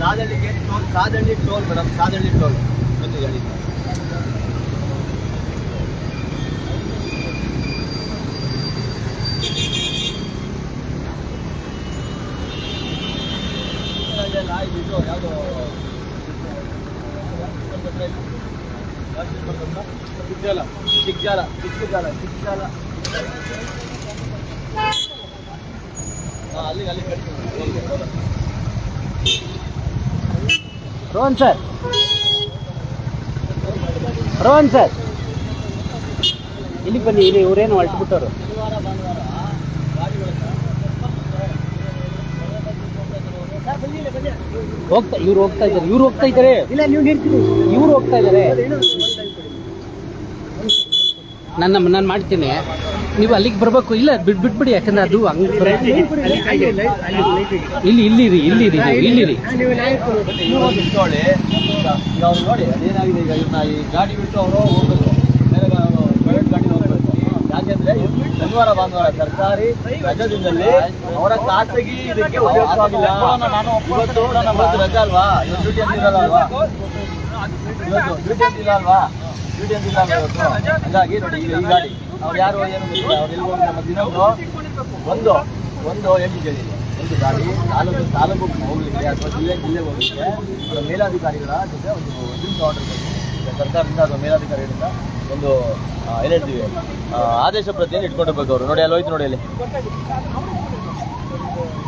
Sadahalli gate toll Sadahalli toll madam Sadahalli toll ಒಂದು ಗಾಡಿ ಇದು ಯಾವುದು ಅಲ್ಲಿ ಅಲ್ಲಿ ರೋಹನ್ ಸರ್. ರೋಹನ್ ಸರ್. ಇಲ್ಲಿ ಬನ್ನಿ ಇಲ್ಲಿ ಇವರೇನು ಹೊರಟ್ಬಿಟ್ಟವ್ರು ಶನಿವಾರ ಭಾನುವಾರ ಗಾಡಿಗಳ ಹೋಗ್ತಾ ಇವ್ರು ಹೋಗ್ತಾ ಇದ್ದಾರೆ. ಇವ್ರು ಹೋಗ್ತಾ ಇದ್ದಾರೆ. ಇಲ್ಲ ನೀವು ನಿಲ್ತೀನಿ ಇವ್ರು ಹೋಗ್ತಾ ಇದ್ದಾರೆ. ನನ್ನ ನಾನು ಮಾಡ್ತೀನಿ. ನೀವು ಅಲ್ಲಿಗೆ ಬರಬೇಕು. ಇಲ್ಲ ಬಿಟ್ ಬಿಟ್ಬಿಡಿ ಯಾಕಂದ್ರೆ ಅದು ಹಂಗೆ ಇಲ್ಲಿ ಇಲ್ಲಿ ರೀ ಇಲ್ಲಿ ರೀ ಇಲ್ಲಿ ರೀ ನೀವು ನಿಂತ್ಕೊಳ್ಳಿ. ಈಗ ಅವ್ರು ನೋಡಿ ಅದೇನಾಗಿದೆ ಈಗ ಇವ್ರನ್ನ ಈ ಗಾಡಿ ಬಿಟ್ಟು ಅವರು ಹೋಗ್ಬೇಕು ಬೇರೆ ಪ್ರೈವೇಟ್ ಗಾಡಿ ಹೋಗ್ಬೇಕು ಯಾಕೆಂದ್ರೆ ಇವ್ರು ಶನಿವಾರ, ಭಾನುವಾರ ಸರ್ಕಾರಿ ರಜಾದಿನದಲ್ಲಿ ಅವರ ಖಾಸಗಿ ಇದಕ್ಕೆ ಉಪಯೋಗವಾಗಿಲ್ಲ ಇವತ್ತು ಇವತ್ತು ರಜಾ ಅಲ್ವಾ? ಇವತ್ತು ಡ್ಯೂಟಿ ಅಂತಿರಲ್ಲ ಅಲ್ವಾ? ಇವತ್ತು ಡ್ಯೂಟಿ ಅಂತಿಲ್ಲ ಅಲ್ವಾ? ಡ್ಯೂಟಿ ಅಂತಿಲ್ಲ ಇವತ್ತು? ಹಂಗಾಗಿ ನೋಡಿ, ಈಗ ಈ ಗಾಡಿ. ಅವ್ರು ಯಾರು ಏನು ಗೊತ್ತಿಲ್ಲ. ಅವ್ರು ಎಲ್ಲಿ ಹೋಗಿ ನಮ್ಮ ದಿನ ಒಂದು ಒಂದು ಇದೆ. ಒಂದು ಗಾಡಿ, ತಾಲೂಕು ತಾಲೂಕು ಹೋಗ್ಲಿಕ್ಕೆ ಅಥವಾ ಜಿಲ್ಲೆ ಜಿಲ್ಲೆ ಹೋಗ್ಲಿಕ್ಕೆ ಅವರ ಮೇಲಾಧಿಕಾರಿಗಳ ಜೊತೆ ಒಂದು ಆರ್ಡರ್ ಸರ್ಕಾರದಿಂದ ಅಥವಾ ಮೇಲಾಧಿಕಾರಿಗಳಿಂದ ಒಂದು ಏನ್ ಹೇಳ್ತೀವಿ? ಆದೇಶ ಪ್ರತಿಯನ್ನು ಇಟ್ಕೊಂಡಿರ್ಬೇಕು ಅವರು. ನೋಡಿ ಅಲ್ಲಿ ಹೋಯ್ತು ನೋಡಿ ಅಲ್ಲಿ.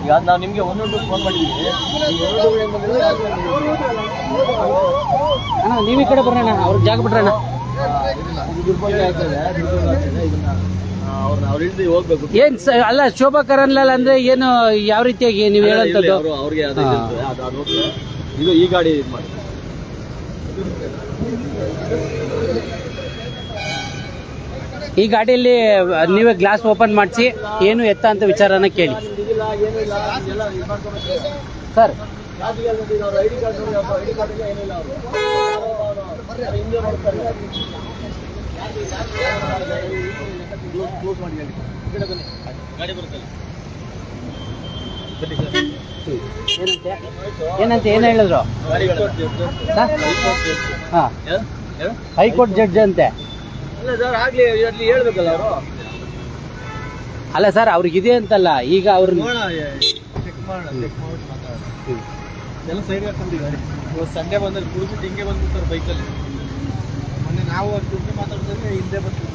ಈಗ ನಾವು ನಿಮಗೆ ಒಂದೊಂದು ಫೋನ್ ಮಾಡಿದ್ದೀವಿ ಅಣ್ಣ ನೀವು ಈ ಕಡೆ ಬರೋಣ ಅವ್ರಿಗೆ ಜಾಗ ಅವ್ರ ಏನ್ ಅಲ್ಲ ಶೋಭಾ ಕರನ್ಲಾಲ್ ಅಂದ್ರೆ ಏನು ಯಾವ ರೀತಿಯಾಗಿ ನೀವು ಹೇಳಂತದ್ದು ಅವ್ರಿಗೆ. ಇದು ಈ ಗಾಡಿ ಮಾಡಿ ಈ ಗಾಡಿಯಲ್ಲಿ ನೀವೇ ಗ್ಲಾಸ್ ಓಪನ್ ಮಾಡಿಸಿ ಏನು ಎತ್ತ ಅಂತ ವಿಚಾರನ ಕೇಳಿ. ಸರ್. ಏನಂತ? ಏನು ಹೇಳಿದ್ರು? ಹೈಕೋರ್ಟ್ ಜಡ್ಜ್ ಅಂತೆ. ಸರ್ ಆಗ್ಲಿ ಅಲ್ಲಿ ಹೇಳ್ಬೇಕಲ್ಲ ಅವರು? ಅಲ್ಲ ಸರ್ ಅವ್ರಿಗಿದೆ ಅಂತಲ್ಲ ಈಗ ಅವ್ರ ನೋಡೋಣ ಚೆಕ್ ಮಾಡೋಣ ಚೆಕ್ ಮಾಡ್ಬಿಟ್ಟು ಮಾತಾಡೋಣ. ಎಲ್ಲ ಸೈಡ್ ಹಾಕೊಂಡು ಗಾಡಿ ಇವತ್ತು ಸಂಡೇ ಬಂದಲ್ಲಿ ಕುಡಿದ್ಬಿಟ್ಟು ಹಿಂಗೆ ಬಂದ್ಬಿಡ್ತಾರೆ ಬೈಕಲ್ಲಿ ಮೊನ್ನೆ ನಾವು ಅವ್ರ ಜೊತೆ ಮಾತಾಡ್ತಾರೆ ಹಿಂದೆ ಬರ್ತೀವಿ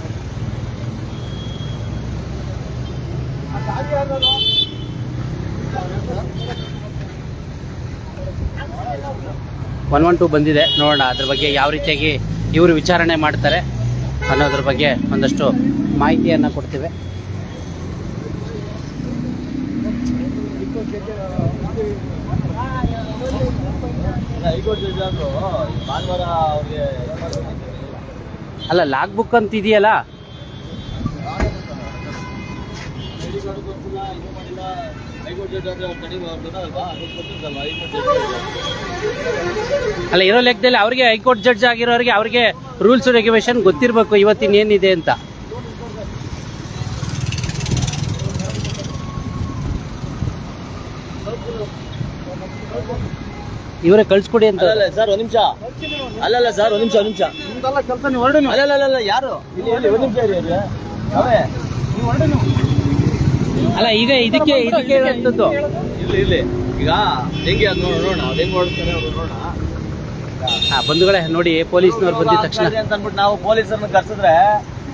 ಒನ್ ಒನ್ ಟು ಬಂದಿದೆ ನೋಡೋಣ ಅದ್ರ ಬಗ್ಗೆ ಯಾವ ರೀತಿಯಾಗಿ ಇವರು ವಿಚಾರಣೆ ಮಾಡ್ತಾರೆ. ಅನ್ನೋದ್ರ ಬಗ್ಗೆ ಒಂದಷ್ಟು ಮಾಹಿತಿಯನ್ನು ಕೊಡ್ತೀವಿ. ಅಲ್ಲ ಲಾಗ್ ಬುಕ್ ಅಂತ ಇದೆಯಲ್ಲ? ಅಲ್ಲ ಇರೋ ಲೆಕ್ಕದಲ್ಲಿ ಅವ್ರಿಗೆ ಹೈಕೋರ್ಟ್ ಜಡ್ಜ್ ಆಗಿರೋರಿಗೆ ಅವ್ರಿಗೆ ರೂಲ್ಸ್ ರೆಗ್ಯುಲೇಷನ್ ಗೊತ್ತಿರಬೇಕು ಇವತ್ತಿನ ಏನಿದೆ ಅಂತ. ಇವರೇ ಕಳ್ಸ್ಕೊಡಿ ಅಂತ. ಸರ್ ಒಂದ್ ನಿಮಿಷ. ಅಲ್ಲಲ್ಲ ಸರ್ ಒಂದ್ ನಿಮಿಷ ಒಂದ್ ನಿಮಿಷ. ನಿಮ್ದೆಲ್ಲ ಕೆಲಸ ನೀವು ಹೊರಡಿ ಅಲ್ಲಲ್ಲ ಅಲ್ಲಲ್ಲ ಯಾರು? ಇಲ್ಲಿ ಒಂದ್ ನಿಮಿಷ ಇರಿ ಅಲ್ಲಿ ಅವೇ ನೀವು ಹೊರಡಿ ನೀವು ಅಲ್ಲ ಈಗ ಇದಕ್ಕೆ ಇದಕ್ಕೆ ಅಂತದ್ದು ಇಲ್ಲಿ ಇಲ್ಲಿ. ಈಗ ಹೆಂಗೆ ಅದು ನೋಡೋಣ ನೋಡೋಣ ಅದು ಹೆಂಗೆ ಓಡಿಸ್ತಾರೆ ಅವ್ರು ನೋಡೋಣ ಹಾ ಬಂಧುಗಳೇ ನೋಡಿ ಪೊಲೀಸ್ನವ್ರು ಬಂದಿದ ತಕ್ಷಣ. ಅಂತ ಅಂದ್ಬಿಟ್ಟು ನಾವು ಪೊಲೀಸರನ್ನ ಕರ್ಸಿದ್ರೆ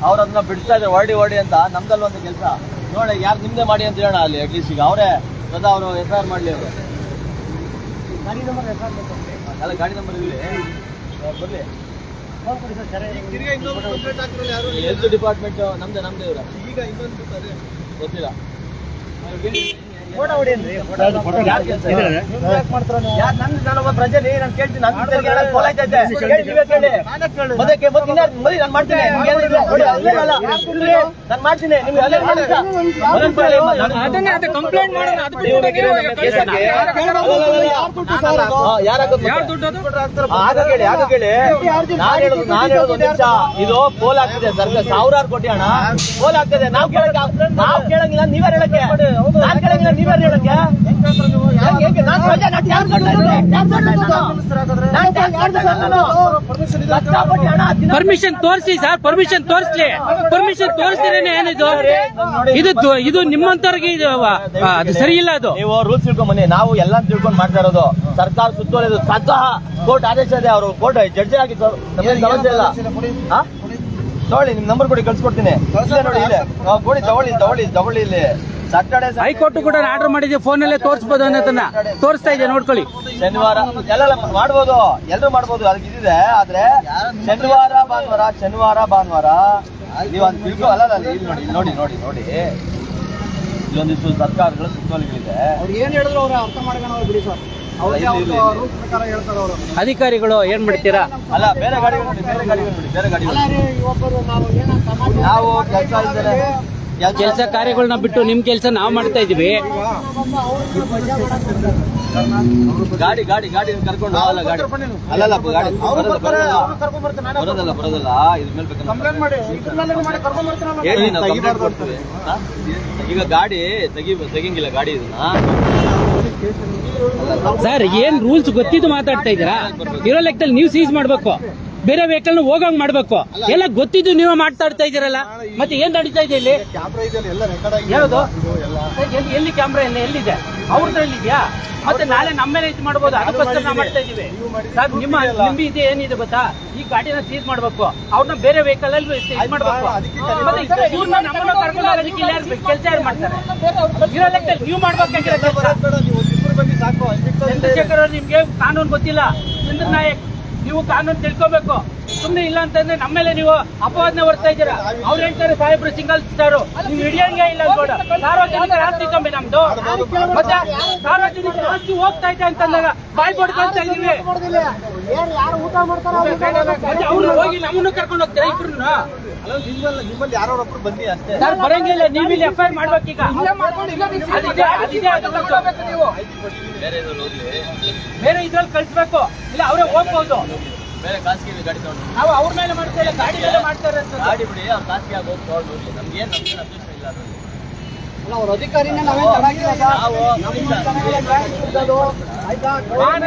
ಅವ್ರು ಅದನ್ನ ಬಿಡ್ತಾ ಇದ್ರೆ ಹೊರಡಿ ಓಡಿ ಅಂತ ನಮ್ದಲ್ಲ ಒಂದು ಕೆಲಸ. ನೋಡಿ ಯಾರು ನಿಮ್ದೆ ಮಾಡಿ ಅಂತ ಹೇಳೋಣ ಅಲ್ಲಿ ಅಟ್ಲೀಸ್ಟ್ ಈಗ ಅವರೇ ಸದಾ ಅವರು ಎಫ್ ಐ ಆರ್ ಮಾಡಲಿ ಅವರು. ಗಾಡಿ ನಂಬರ್ ಎಫ್ ಅಲ್ಲ ಗಾಡಿ ನಂಬರ್ ಇಲ್ಲಿ ಬರಲಿ. ಫೋನ್ ಸರ್ ಸರಿ. ತಿರ್ಗಾ ಇನ್ನೊಂದು ಕಂಪ್ಲೇಂಟ್ ಯಾರು? ಹೆಲ್ತ್ ಡಿಪಾರ್ಟ್ಮೆಂಟ್ ನಮ್ದೆ ನಮ್ದೇ ಇವ್ರ. ಈಗ ಇನ್ನೊಂದು ಗೊತ್ತಿಲ್ಲ. 还有给你 ಇದು. ಪೋಲ್ ಆಗ್ತಿದೆ ಸರ್ ಸಾವಿರಾರು ಕೋಟಿ ಹಣ. ಪೋಲ್ ಆಗ್ತದೆ. ನಾವ್ ಕೇಳಕ್ ನಾವ್ ಕೇಳಂಗಿಲ್ಲ ನೀವೇ ಹೇಳಕ್ಕೆ. ನಾನ್ ಕೇಳಂಗಿಲ್ಲ ಹೇಳಕ್ಕೆ? ಪರ್ಮಿಷನ್ ತೋರಿಸಿ ಸರ್ ಪರ್ಮಿಷನ್ ತೋರಿಸ್ಲಿ. ಪರ್ಮಿಷನ್ ತೋರಿಸ್ತೀರೇನೆ ಏನಿದು? ಇದು ಇದು ನಿಮ್ಮಂತವ್ರಿಗೆ ಇದು ಅದು ಸರಿ ಇಲ್ಲ ಅದು. ನೀವು ರೂಲ್ಸ್ ತಿಳ್ಕೊಂಡ್ ಬನ್ನಿ ನಾವು ಎಲ್ಲ ತಿಳ್ಕೊಂಡು ಮಾಡ್ತಾ ಇರೋದು. ಸರ್ಕಾರ ಸುತ್ತೋಲೆದು. ಸ್ವತಃ ಕೋರ್ಟ್ ಆದೇಶ ಇದೆ ಅವರು. ಕೋರ್ಟ್ ಜಡ್ಜ್ ಆಗಿ ನೋಡಿ ಸಮಸ್ಯೆ ಇಲ್ಲ? ಹಾ? ತಗೊಳ್ಳಿ ನಿಮ್ ನಂಬರ್ ಕೊಡಿ ಕಳ್ಸಿಕೊಡ್ತೀನಿ. ನೋಡಿ ಇಲ್ಲೇ. ಕೊಡಿ ತಗೊಳ್ಳಿ ತಗೊಳ್ಳಿ ತಗೊಳ್ಳಿ ಇಲ್ಲಿ. ಸಾಟರ್ಡೆ ಹೈಕೋರ್ಟ್ ಕೂಡ ಆರ್ಡರ್ ಮಾಡಿದ್ವಿ. ಫೋನ್ ಅಲ್ಲೇ ತೋರಿಸಬಹುದು ಅನ್ನೋದನ್ನ ತೋರಿಸ್ತಾ ಇದೆ ನೋಡ್ಕೊಳ್ಳಿ. ಶನಿವಾರ ಎಲ್ಲ ಮಾಡ್ಬೋದು ಎಲ್ಲರೂ ಮಾಡ್ಬೋದು ಅದಕ್ಕೆ ಇದಿದೆ. ಆದ್ರೆ ಶನಿವಾರ ಭಾನುವಾರ ಶನಿವಾರ ಭಾನುವಾರ ನೀವು ಒಂದು ತಿಳ್ಕೊ ಅಲ್ಲ ಇಲ್ಲಿ ನೋಡಿ ನೋಡಿ ನೋಡಿ ನೋಡಿ. ಇಲ್ಲೊಂದಿಷ್ಟು ಸರ್ಕಾರಗಳು ಸುತ್ತೋಲಿಗಳಿದೆ. ಅವ್ರು ಏನ್ ಹೇಳಿದ್ರು ಅವ್ರು ಅರ್ಥ ಮಾಡ್ಕೊಂಡು ಬಿಡಿ ಸರ್. ಅಧಿಕಾರಿಗಳು ಏನ್ ಮಾಡ್ತೀರಾ? ಅಲ್ಲ ಬೇರೆ ಗಾಡಿಗಳು ನೋಡಿ ಬೇರೆ ಗಾಡಿಗಳು ನೋಡಿ ಬೇರೆ ಗಾಡಿಗಳು ನಾವು ಕೆಲಸ ಇದ್ದಾರೆ ಕೆಲಸ ಕಾರ್ಯಗಳನ್ನ ಬಿಟ್ಟು ನಿಮ್ ಕೆಲಸ ನಾವು ಮಾಡ್ತಾ ಇದೀವಿ ಗಾಡಿ ಗಾಡಿ ಗಾಡಿ ಕರ್ಕೊಂಡು ಅಲ್ಲ ಗಾಡಿ. ಅಲ್ಲಲ್ಲ ಗಾಡಿ. ಬರೋದಲ್ಲ ಬರೋದಲ್ಲ. ಇದ್ರ ಮೇಲೆ ಹೇಳಿ ನಾವು ಕಂಪ್ಲೇಂಟ್ ಕೊಡ್ತೀವಿ. ಈಗ ಗಾಡಿ ತೆಗಿ ತೆಗಿಂಗಿಲ್ಲ ಗಾಡಿ ಇದನ್ನ. ಸರ್ ಏನ್ ರೂಲ್ಸ್ ಗೊತ್ತಿದ್ದು ಮಾತಾಡ್ತಾ ಇದ್ದೀರಾ? ಇರೋ ಲೆಕ್ಕದಲ್ಲಿ ನೀವು ಸೀಸ್ ಮಾಡ್ಬೇಕು. ಬೇರೆ ವೆಹಿಕಲ್ ಹೋಗಂಗ್ ಮಾಡ್ಬೇಕು. ಎಲ್ಲ ಗೊತ್ತಿದ್ದು ನೀವು ಇರ್ತಾ ಇದೀರಲ್ಲ ಮತ್ತೆ ಏನ್ ನಡೀತಾ ಇದೆ ಇಲ್ಲಿ? ಎಲ್ಲ ಯಾವುದು? ಕ್ಯಾಮ್ರಾ ಎಲ್ಲ. ಎಲ್ಲಿದೆ? ಅವ್ರದ್ರಲ್ಲಿ ಇದೆಯಾ? ಮತ್ತೆ ನಾಳೆ ನಮ್ಮ ಮೇಲೆ ಇದು ಮಾಡ್ಬೋದು ಅದಕ್ಕೋಸ್ಕರ ನಾವು ಮಾಡ್ತಾ ಇದೀವಿ ಸರ್ ನಿಮ್ಮ ನಿಂಬಿ ಇದೆ ಏನಿದೆ ಗೊತ್ತಾ? ಈ ಗಾಡಿನ ಸೀಸ್ ಮಾಡ್ಬೇಕು. ಅವ್ರನ್ನ ಬೇರೆ ವೆಹಿಕಲ್ ಅಲ್ಲಿ ಇದು ಮಾಡ್ಬೇಕು. ಮತ್ತೆ ಇವ್ರನ್ನ ನಮ್ಮನ್ನ ಕರ್ಕೊಂಡು ಹೋಗೋದಕ್ಕೆ ಇಲ್ಲ ಕೆಲಸ ಯಾರು ಮಾಡ್ತಾರೆ? ಇರೋ ಲೆಕ್ಕದಲ್ಲಿ ನೀವು ಮಾಡ್ಬೇಕಾಗಿರೋ ಕೆಲಸ? ಚಂದ್ರಶೇಖರ್ ಅವ್ರು ನಿಮ್ಗೆ ಕಾನೂನು ಗೊತ್ತಿಲ್ಲ. ಚಂದ್ರ ನಾಯಕ್ ನೀವು ಕಾನೂನು ತಿಳ್ಕೋಬೇಕು. ಸುಮ್ಮನೆ ಇಲ್ಲ ಅಂತಂದ್ರೆ ನಮ್ಮ ಮೇಲೆ ನೀವು ಅಪವಾದನೆ ಹೊರ್ತಾ ಇದ್ದೀರಾ? ಅವ್ರು ಹೇಳ್ತಾರೆ ಸಾಹೇಬ್ರು ಸಿಂಗಲ್ ಸ್ಟಾರ್. ನೀವು ಹಿಡಿಯಂಗೆ ಇಲ್ಲ ಕೂಡ ಸಾರ್ವಜನಿಕ ಆಸ್ತಿ ಕಮ್ಮಿ ನಮ್ದು. ಮತ್ತೆ ಸಾರ್ವಜನಿಕ ಆಸ್ತಿ ಹೋಗ್ತಾ ಇದೆ ಅಂತಂದಾಗ ಬಾಯ್ ಪಡ್ಕೊಳ್ತಾ ಇದೀವಿ ಏನ್ ಯಾರು ಊಟ ಮಾಡ್ತಾರ ಮತ್ತೆ ಅವ್ರು ಹೋಗಿ ನಮ್ಮನ್ನು ಕರ್ಕೊಂಡು ಹೋಗ್ತಾರೆ ಇಬ್ರು ನಿಮ್ಮಲ್ಲಿ ಯಾರೋ ಒಬ್ರು ಬನ್ನಿ ಅಷ್ಟೇ. ಸರ್ ಬರಂಗಿಲ್ಲ. ನೀವು ಇಲ್ಲಿ ಎಫ್ ಐ ಮಾಡ್ಬೇಕೀಗ. ಬೇರೆ ಇದ್ರಲ್ಲಿ ಕಳಿಸ್ಬೇಕು ಬೇರೆ ಇದ್ರಲ್ಲಿ ಕಳ್ಸ್ಬೇಕು. ಇಲ್ಲ ಅವರೇ ಹೋಗ್ಬೋದು. ಬೇರೆ ಖಾಸಗಿ ಗಾಡಿ ತಗೊಂಡು ನಾವು ಅವ್ರ ಮೇಲೆ ಮಾಡ್ತಾ ಇಲ್ಲ ಗಾಡಿ ಮೇಲೆ ಮಾಡ್ತಾರೆ ಅಂತ ಗಾಡಿ ಬಿಡಿ ಅವ್ರು ಖಾಸಗಿ ಆಗಿ ಹೋಗಿ ತಗೊಂಡು ಹೋಗಿ ನಮ್ಗೆ ಏನು ನಮ್ಗೆ ಇಲ್ಲ ಅದ್ರಲ್ಲಿ. ಅವ್ರ ಅಧಿಕಾರಿನೇ ನಾವೇ ತಡಾಕಿಲ್ಲ ಆಯ್ತಾ?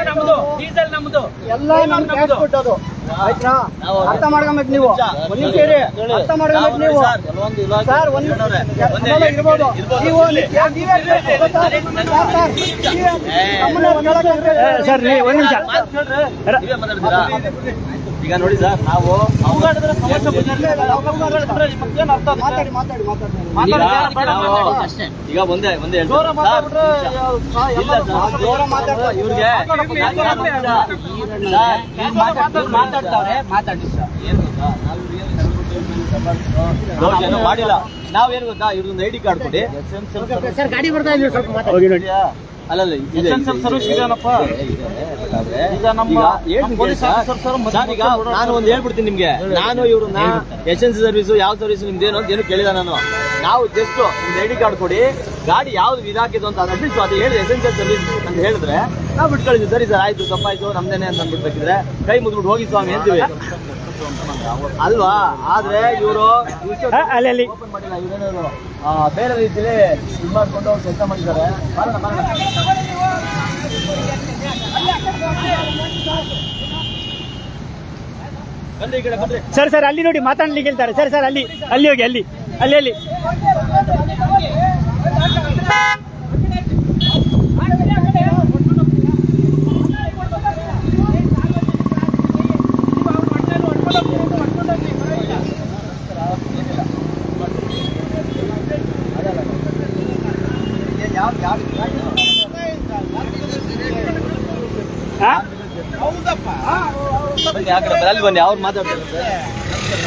ನಮ್ದು ಡೀಸೆಲ್ ನಮ್ದು. ಎಲ್ಲ ನಮ್ದು. ಆಯ್ತಾ ಅರ್ಥ ಮಾಡ್ಕೊಬೇಕು ನೀವು. ಒಂದ್ ನಿಮಿಷ ಇರಿ. ಅರ್ಥ ಮಾಡ್ಕೊಬೇಕು ನೀವು ಕೆಲವೊಂದು ಇಲಾಖೆ ಸರ್ ಒಂದ್ ಇರ್ಬೋದು. ನೀವು? ಸರ್, ಒಂದ್ ನಿಮಿಷ. ಮಾತಾಡ್ತೀರಾ? ಈಗ ನೋಡಿ ಸರ್ ನಾವು ಮಾತಾಡಿ ಮಾತಾಡಿ ಮಾತಾಡಿ. ಈಗ ಒಂದೇ ಒಂದೇ. ಇವ್ರಿಗೆ ಮಾತಾಡ್ತಾವ್ರೆ ಮಾತಾಡಿ ಸರ್. ಏನ್ ಮಾಡಿಲ್ಲ. ನಾವೇನು ಗೊತ್ತಾ? ಇವ್ರದ್ದು ಡಿ ಕಾರ್ಡ್ ಕೊಡಿ. ಸರ್ ಗಾಡಿ ಬರ್ತಾ ಇದ್ದೀವಿ ಸ್ವಲ್ಪ ಮಾತಾಡಿ. ಅಲ್ಲಲ್ಲ ಸರ್ವಿಸ್ ಈಗ ನಮ್ಮ police sir. Officer sir sir, ಈಗ ನಾನು ಒಂದು ಹೇಳ್ಬಿಡ್ತೀನಿ ನಿಮ್ಗೆ. ನಾನು ಇವ್ರನ್ನ ಎಸ್ ಎನ್ ಸಿ ಸರ್ವಿಸ್ ಯಾವ ಸರ್ವಿಸ್ ನಿಮ್ದೇನು ಅಂತ ಏನು ಕೇಳಿದ ನಾನು. ನಾವು ಜಸ್ಟ್ ನಿಮ್ದು ಡಿ ಕಾರ್ಡ್ ಕೊಡಿ ಗಾಡಿ ಯಾವ್ದು ಇದಾಕಿದ್ದು ಅಂತ ಅದು ಅದು ಹೇಳಿ ಎಸೆನ್ಷಿಯಲ್ ಸರ್ವಿಸ್ ಅಂತ ಹೇಳಿದ್ರೆ ನಾವು ಬಿಟ್ಕೊಳಿದ್ವಿ. ಸರಿ ಸರ್ ಆಯ್ತು ತಪ್ಪಾಯ್ತು ನಮ್ದೇನೆ ಅಂತ ಅಂದ್ಬಿಟ್ಬೇಕಿದ್ರೆ ಕೈ ಮುದ್ಬಿಟ್ಟು ಹೋಗಿ ಸ್ವಾಮಿ ಅಂತೀವಿ ಅಲ್ವಾ? ಆದ್ರೆ ಇವರು ಅಲ್ಲಿ ಓಪನ್ ಮಾಡಿಲ್ಲ ಬೇರೆ ರೀತಿಲಿ ಇದು ಮಾಡ್ಕೊಂಡು ಅವ್ರು ಕೆಲಸ ಮಾಡಿದ್ದಾರೆ. ಸರ್ ಸರ್ ಅಲ್ಲಿ ನೋಡಿ ಮಾತಾಡ್ಲಿಕ್ಕೆ ಹೇಳ್ತಾರೆ. ಸರ್ ಸರ್ ಅಲ್ಲಿ ಅಲ್ಲಿ ಹೋಗಿ ಅಲ್ಲಿ ಅಲ್ಲಿ ಅಲ್ಲಿ. ಅಲ್ಲಿ ಬನ್ನಿ ಅವ್ರು ಮಾತಾಡ್ತಾರೆ.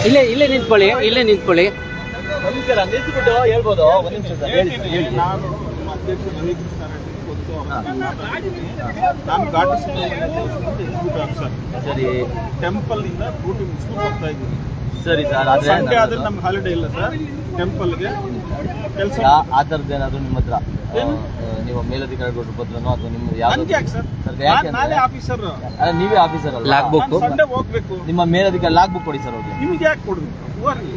ಇಲ್ಲೇ ಇಲ್ಲೇ ನಿಂತ್ಕೊಳ್ಳಿ ಇಲ್ಲೇ ನಿಂತ್ಕೊಳ್ಳಿ. ನಿಂತ್ಬಿಟ್ಟು ಹೇಳ್ಬೋದು. ನಿಮಿಷ ಹೇಳಿ ಸರ್ ಸರಿ? ಟೆಂಪಲ್ ಇಂದ ಮುಗಿಸ್ಕೊಂಡು ಹೋಗ್ತಾ ಇದ್ದೀನಿ. ಸರಿ ಸರ್ ಸಂಡೆ ಆದ್ರೆ ನಮ್ಗೆ ಹಾಲಿಡೇ ಇಲ್ಲ ಸರ್ ಟೆಂಪಲ್ಗೆ. ಕೆಲಸ ಆ ಥರದ್ದೇನಾದ್ರು ನಿಮ್ಮ ಹತ್ರ? ಮೇಲಧಿಕಾರಿಗಳು ಪತ್ರನೋ ಅಥವಾ ನಿಮ್ಮ ನನ್ಗೆ ಯಾಕೆ ಸರ್? ಸರ್ ಯಾಕೆ ನಾನ್- ನಾಳೆ ಆಫೀಸರ್ ನೀವೇ ಆಫೀಸರ್ ಅಲ್ಲ ಲಾಗ್ ಬುಕ್ ಸಂಡೇ ಹೋಗ್ಬೇಕು. ನಿಮ್ಮ ಮೇಲಧಿಕಾರಿ ಲಾಗ್ ಬುಕ್ ಕೊಡಿ ಸರ್ ಅವ್ರಿಗೆ. ನಿಮ್ಗೆ ಯಾಕೆ ಕೊಡ್ಬೇಕು ಹೋಗ್ರಿ.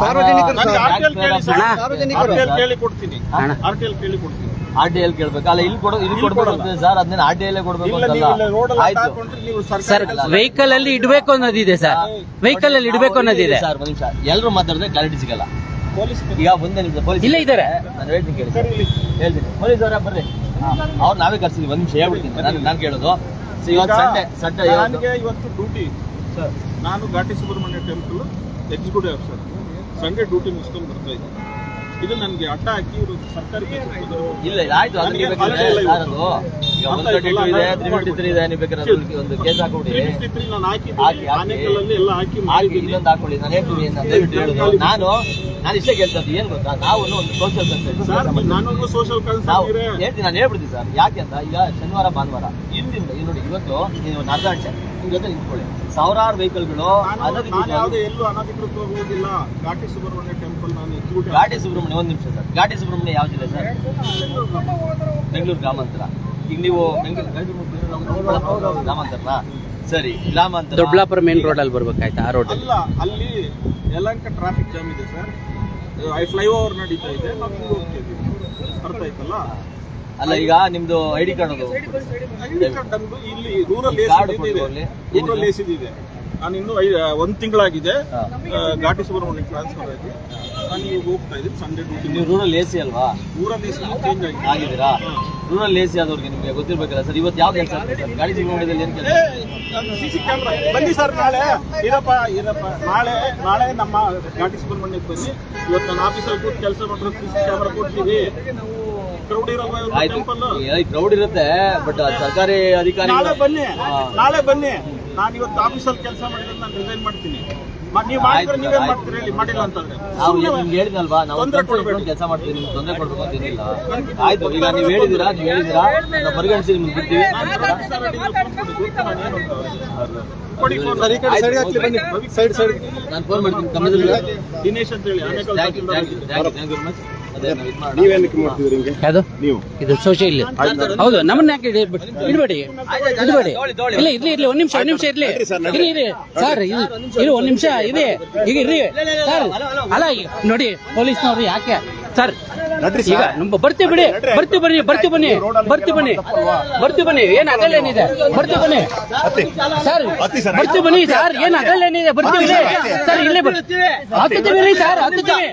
ಸಾರ್ವಜನಿಕರು ನನ್ಗೆ ಸರ್. ಕೇಳಿ ಸರ್. ಅಣ್ಣ. ಸಾರ್ವಜನಿಕರು. ಕೇಳಿ ಕೊಡ್ತೀನಿ. ಅಣ್ಣ. ಆರ್ ಟಿ ಎಲ್ ಕೇಳಿ ಕೊಡ್ತೀನಿ. ಆರ್ ಟಿ ಎಲ್ ಕೇಳ್ಬೇಕು. ಅಲ್ಲ ಇಲ್ಲಿ ಕೊಡೋ ಇಲ್ಲಿ ಕೊಡ್ಬೇಕು ಸರ್ ಅದನ್ನ ಆರ್ ಟಿ ಎಲ್ ಕೊಡ್ಬೇಕು ಇಲ್ಲ ನೀವು ಇಲ್ಲ ರೋಡ್ ಅಂತಲ್ಲ ಅಲ್ಲಿ ಆಯ್ತು. ಸರ್ ವೆಹಿಕಲ್ ಅಲ್ಲಿ ಇಡಬೇಕು ಅನ್ನೋದಿದೆ ಸರ್. ವೆಹಿಕಲ್ ಅಲ್ಲಿ ಇಡಬೇಕು ಅನ್ನೋದಿದೆ. ಸರ್ ಒಂದ್ ನಿಮಿಷ ಎಲ್ಲರೂ ಮಾತಾಡಿದ್ರೆ ಕ್ಲಾರಿಟಿ ಸಿಗಲ್ಲ. ಈಗ ಒಂದೇ ನಿಮಿಷ ಪೊಲೀಸ್ ಇಲ್ಲೇ ಇದ್ದಾರೆ. ನಾನು ಹೇಳ್ತೀನಿ ಕೇಳಿ. ಸರ್ ಇಲ್ಲಿ. ಹೇಳ್ತೀನಿ. ಪೊಲೀಸ್ ಅವರ ಬರ್ರಿ. ಅವ್ರು ನಾವೇ ಕರ್ಸಿದ್ವಿ. ಒಂದ್ ನಿಮಿಷ ಹೇಳ್ಬಿಡ್ತೀನಿ. ನಾನು ನಾನು ಕೇಳೋದು. So, ಇವತ್ತು ಸಂಡೆ ಸಂಡೆ ಇವತ್ತು ನನಗೆ ಇವತ್ತು ಡ್ಯೂಟಿ ಸರ್ ನಾನು Ghati Subrahmanya temple executive officer Sunday duty ಮುಗಿಸ್ಕೊಂಡು ಬರ್ತಾ ಇದ್ದೀನಿ. ಇದು ನನಗೆ ಅಡ್ಡ ಹಾಕಿ ಇವರು ಸರ್ಕಾರಿ ಇಲ್ಲ ಇಲ್ಲ, ಆಯ್ತು ಬೇಕಾದ್ರೆ. ಅದು ಈಗ ತರ್ಟಿ ಟು ಇದೆ ನಾನು ತ್ರೀ ಫಿಫ್ಟಿ ತ್ರೀ ಇದೆ ನೀವು ಬೇಕಾದ್ರೆ ಒಂದು ಕೇಸ್ ಹಾಕೊಡಿ ನಾನು ಹಾಕಿ, ಆನೆಕಲ್ಲಲ್ಲಿ ಎಲ್ಲ ಹಾಕಿ ಹಾಕಿ ಮಾಡಿದ್ದೀನಿ. ಇನ್ನೊಂದು ಹಾಕೊಳ್ಳಿ ನಾನು ಹೇಳ್ತೀನಿ ದಯವಿಟ್ಟು ಹೇಳೋದು ನಾನು ನಾನು ಇಷ್ಟೇ ಕೇಳ್ತದ್ದು ಏನು ಗೊತ್ತಾ? ನಾವು ಒಂದು ಸೋಷಿಯಲ್ ಕನ್ಸಲ್ಟ್ ನಾನೊಂದು ಸೋಷಿಯಲ್ ಹೇಳ್ತೀನಿ ನಾನು ಹೇಳ್ಬಿಡ್ತೀನಿ ಸರ್ ಯಾಕೆ ಅಂತ? ಈಗ ಶನಿವಾರ ಭಾನುವಾರ. ಇಂದಿಂದ ನೋಡಿ ಇವತ್ತು ನೀವು ಒಂದು ಅರ್ಧ ಗಂಟೆ ನಿಮ್ ಜೊತೆ ನಿಂತ್ಕೊಳ್ಳಿ. ಸಾವಿರಾರು ವೆಹಿಕಲ್ಗಳು ಎಲ್ಲೂ ಘಾಟಿ ಸುಬ್ರಹ್ಮಣ್ಯ ಟೆಂಪಲ್ ನಾನು ಎಕ್ಸಿಕ್ಯೂಟಿವ್ ಘಾಟಿ ಸುಬ್ರಹ್ಮಣ್ಯ ಒಂದು ನಿಮಿಷ ಸರ್. ಘಾಟಿ ಸುಬ್ರಹ್ಮಣ್ಯ ಯಾವ ಜಿಲ್ಲೆ ಸರ್? ಬೆಂಗಳೂರು ಗ್ರಾಮಾಂತರ. ಈಗ ನೀವು ಬೆಂಗಳೂರು ಗ್ರಾಮಾಂತರನಾ? ಸರಿ ಗ್ರಾಮಾಂತರ. ದೊಡ್ಡಬಳ್ಳಾಪುರ ಮೇನ್ ರೋಡ್ ಅಲ್ಲಿ ಬರ್ಬೇಕಾಯ್ತಾ ಆ ರೋಡ್ ಅಲ್ಲ? ಅಲ್ಲಿ ಯಲಂಕ ಟ್ರಾಫಿಕ್ ಜಾಮ್ ಇದೆ ಸರ್. ಐ ಫ್ಲೈ ಓವರ್ ನಡೀತಾ ಇದೆ. ನಾವು ಅರ್ಥ ಆಯ್ತಲ್ಲ? ಅಲ್ಲ ಈಗ ನಿಮ್ದು ಐ ಡಿ ಕಾರ್ಡ್ ಅದು. ಐಡಿ ಕಾರ್ಡ್ ನಮ್ದು ಇಲ್ಲಿ ರೂರಲ್ ಕಾರ್ಡ್ ಅಲ್ಲಿ. ರೂರಲ್ ಏಸಿದ್ ಇದೆ ನಾನು ಇನ್ನು ಐ ಒಂದು ತಿಂಗಳಾಗಿದೆ. ಘಾಟಿ ಸುಬ್ರಹ್ಮಣ್ಯ ಟ್ರಾನ್ಸ್ಫರ್ ಆಗಿ ನಾನು ಈಗ ಹೋಗ್ತಾ ಇದ್ದೀನಿ ಸಂಡೇ ಡ್ಯೂಟಿ ನೀವು ರೂರಲ್ ಎ ಸಿ ಅಲ್ವಾ? ರೂರಲ್ ಏಸಿ ಚೇಂಜ್ ಆಗಿದೆ ಆಗಿದ್ದೀರಾ ರೂರಲ್ ಎ ಸಿ ಆದವ್ರಿಗೆ ನಿಮಗೆ ಗೊತ್ತಿರ್ಬೇಕಲ್ಲ ಸರ್ ಇವತ್ತು ಯಾವ ಕೆಲಸ ಗಾಡಿ ಸುಬ್ರಹ್ಮಣ್ಯದಲ್ಲಿ ಏನು ಕೆಲಸ? ಸಿ ಸಿ ಕ್ಯಾಮ್ರಾ ಬನ್ನಿ ಸರ್ ನಾಳೆ. ಇರಪ್ಪ ಇರಪ್ಪ ನಾಳೆ ನಾಳೆ ನಮ್ಮ ಘಾಟಿ ಸುಬ್ರಹ್ಮಣ್ಯಕ್ಕೆ ಬನ್ನಿ. ಇವತ್ತು ನನ್ನ ಆಫೀಸಲ್ಲಿ ಕೂತು ಕೆಲಸ ಮಾಡಿರೋ ಸಿ ಸಿ ಕ್ಯಾಮ್ರಾ ಕೊಡ್ತೀವಿ. ಕ್ರೌಡ್ ಇರುತ್ತೆ ಬಟ್ ಸರ್ಕಾರಿ ಅಧಿಕಾರಿ ನಾಳೆ ಬನ್ನಿ. ನಾಳೆ ಬನ್ನಿ. ನಾನು ಇವತ್ತು ಆಫೀಸಲ್ಲಿ ಕೆಲಸ ಮಾಡಿದ್ರೆ ನಾನು ರಿಸೈನ್ ಮಾಡ್ತೀನಿ. ಮ- ನೀವು ಮಾಡಿದ್ರೆ ನೀವೇನ್ ಮಾಡ್ತೀರಿ ಹೇಳಿ ಮಾಡಿಲ್ಲ ಅಂತಂದ್ರೆ. ನಾವು ಏನ್ ನಿಮ್ಗೆ ಹೇಳಿದ್ನಲ್ವಾ ನಾವು ತೊಂದ್ರೆ ಕೊಡ್ಬೇಡಿ. ಕೆಲಸ ಮಾಡ್ತೀವಿ ನಿಮ್ಗೆ ತೊಂದರೆ ಕೊಡ್ಬೇಕು ಅಂತ ಆಯ್ತು ಈಗ ನೀವು ಹೇಳಿದಿರಾ ನೀವು ಹೇಳಿದಿರಾ ನಾವು ಪರಿಗಣಿಸಿ ನಿಮ್ಗೆ ಬಿಡ್ತೀವಿ. ನಾನು ಪ್ರೊಫೆಸರ್ ಅಡಿಗೆ ಫೋನ್ ಮಾಡ್ತೀನಿ ದಿನೇಶ್ ಅಂತ ಹೇಳಿ Anekal thank you thank you thank you thank you very much ಯಾವುದು? ನೀವು? ಇದು ಸೋಷಿಯಲ್ ಹೌದು ನಮ್ಮನ್ನ ಯಾಕೆ ಇಡಿ- ಇಡಬೇಡಿ. ಇಡಬೇಡಿ. ಇಲ್ಲ ಇರ್ಲಿ ಇರ್ಲಿ ಒಂದ್ ನಿಮಿಷ ಒಂದ್ ನಿಮಿಷ ಇರ್ಲಿ. ಇರಿ ಇರಿ. ಸರ್ ಇದು ಇರಿ ಒಂದ್ ನಿಮಿಷ ಇದೆ ಈಗ ಇರ್ರಿ. ಸರ್ ಅಲ್ಲ ನೋಡಿ ಪೊಲೀಸ್ನವ್ರು ಯಾಕೆ? ಸರ್ ಈಗ ನಮ್ಮ ಬರ್ತೀವಿ ಬಿಡಿ ಬರ್ತಿ ಬನ್ನಿ ಬರ್ತಿ ಬನ್ನಿ ಬರ್ತಿ ಬನ್ನಿ ಬರ್ತಿ ಬನ್ನಿ ಏನ್ ಆಗಲ್ಲ ಏನಿದೆ ಬರ್ತೀವಿ ಬನ್ನಿ ಸರ್ ಬರ್ತಿ ಬನ್ನಿ ಸರ್ ಏನ್ ಆಗಲ್ಲ ಏನಿದೆ ಬರ್ತೀವಿ ಬನ್ನಿ ಸರ್ ಇಲ್ಲೇ ಬರ್ತೀವಿ ಹತ್ತುತ್ತೀವಿ ಸರ್ ಹತ್ತುತ್ತೀವಿ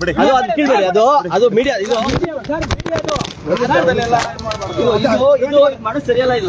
ಬಿಡಿ ಅದು ಅದು ಕೀಳ್ಬೇಡಿ ಅದು ಅದು ಮೀಡಿಯಾ ಇದು ಇದು ಇದು ಮಾಡೋದು ಸರಿಯಲ್ಲ ಇದು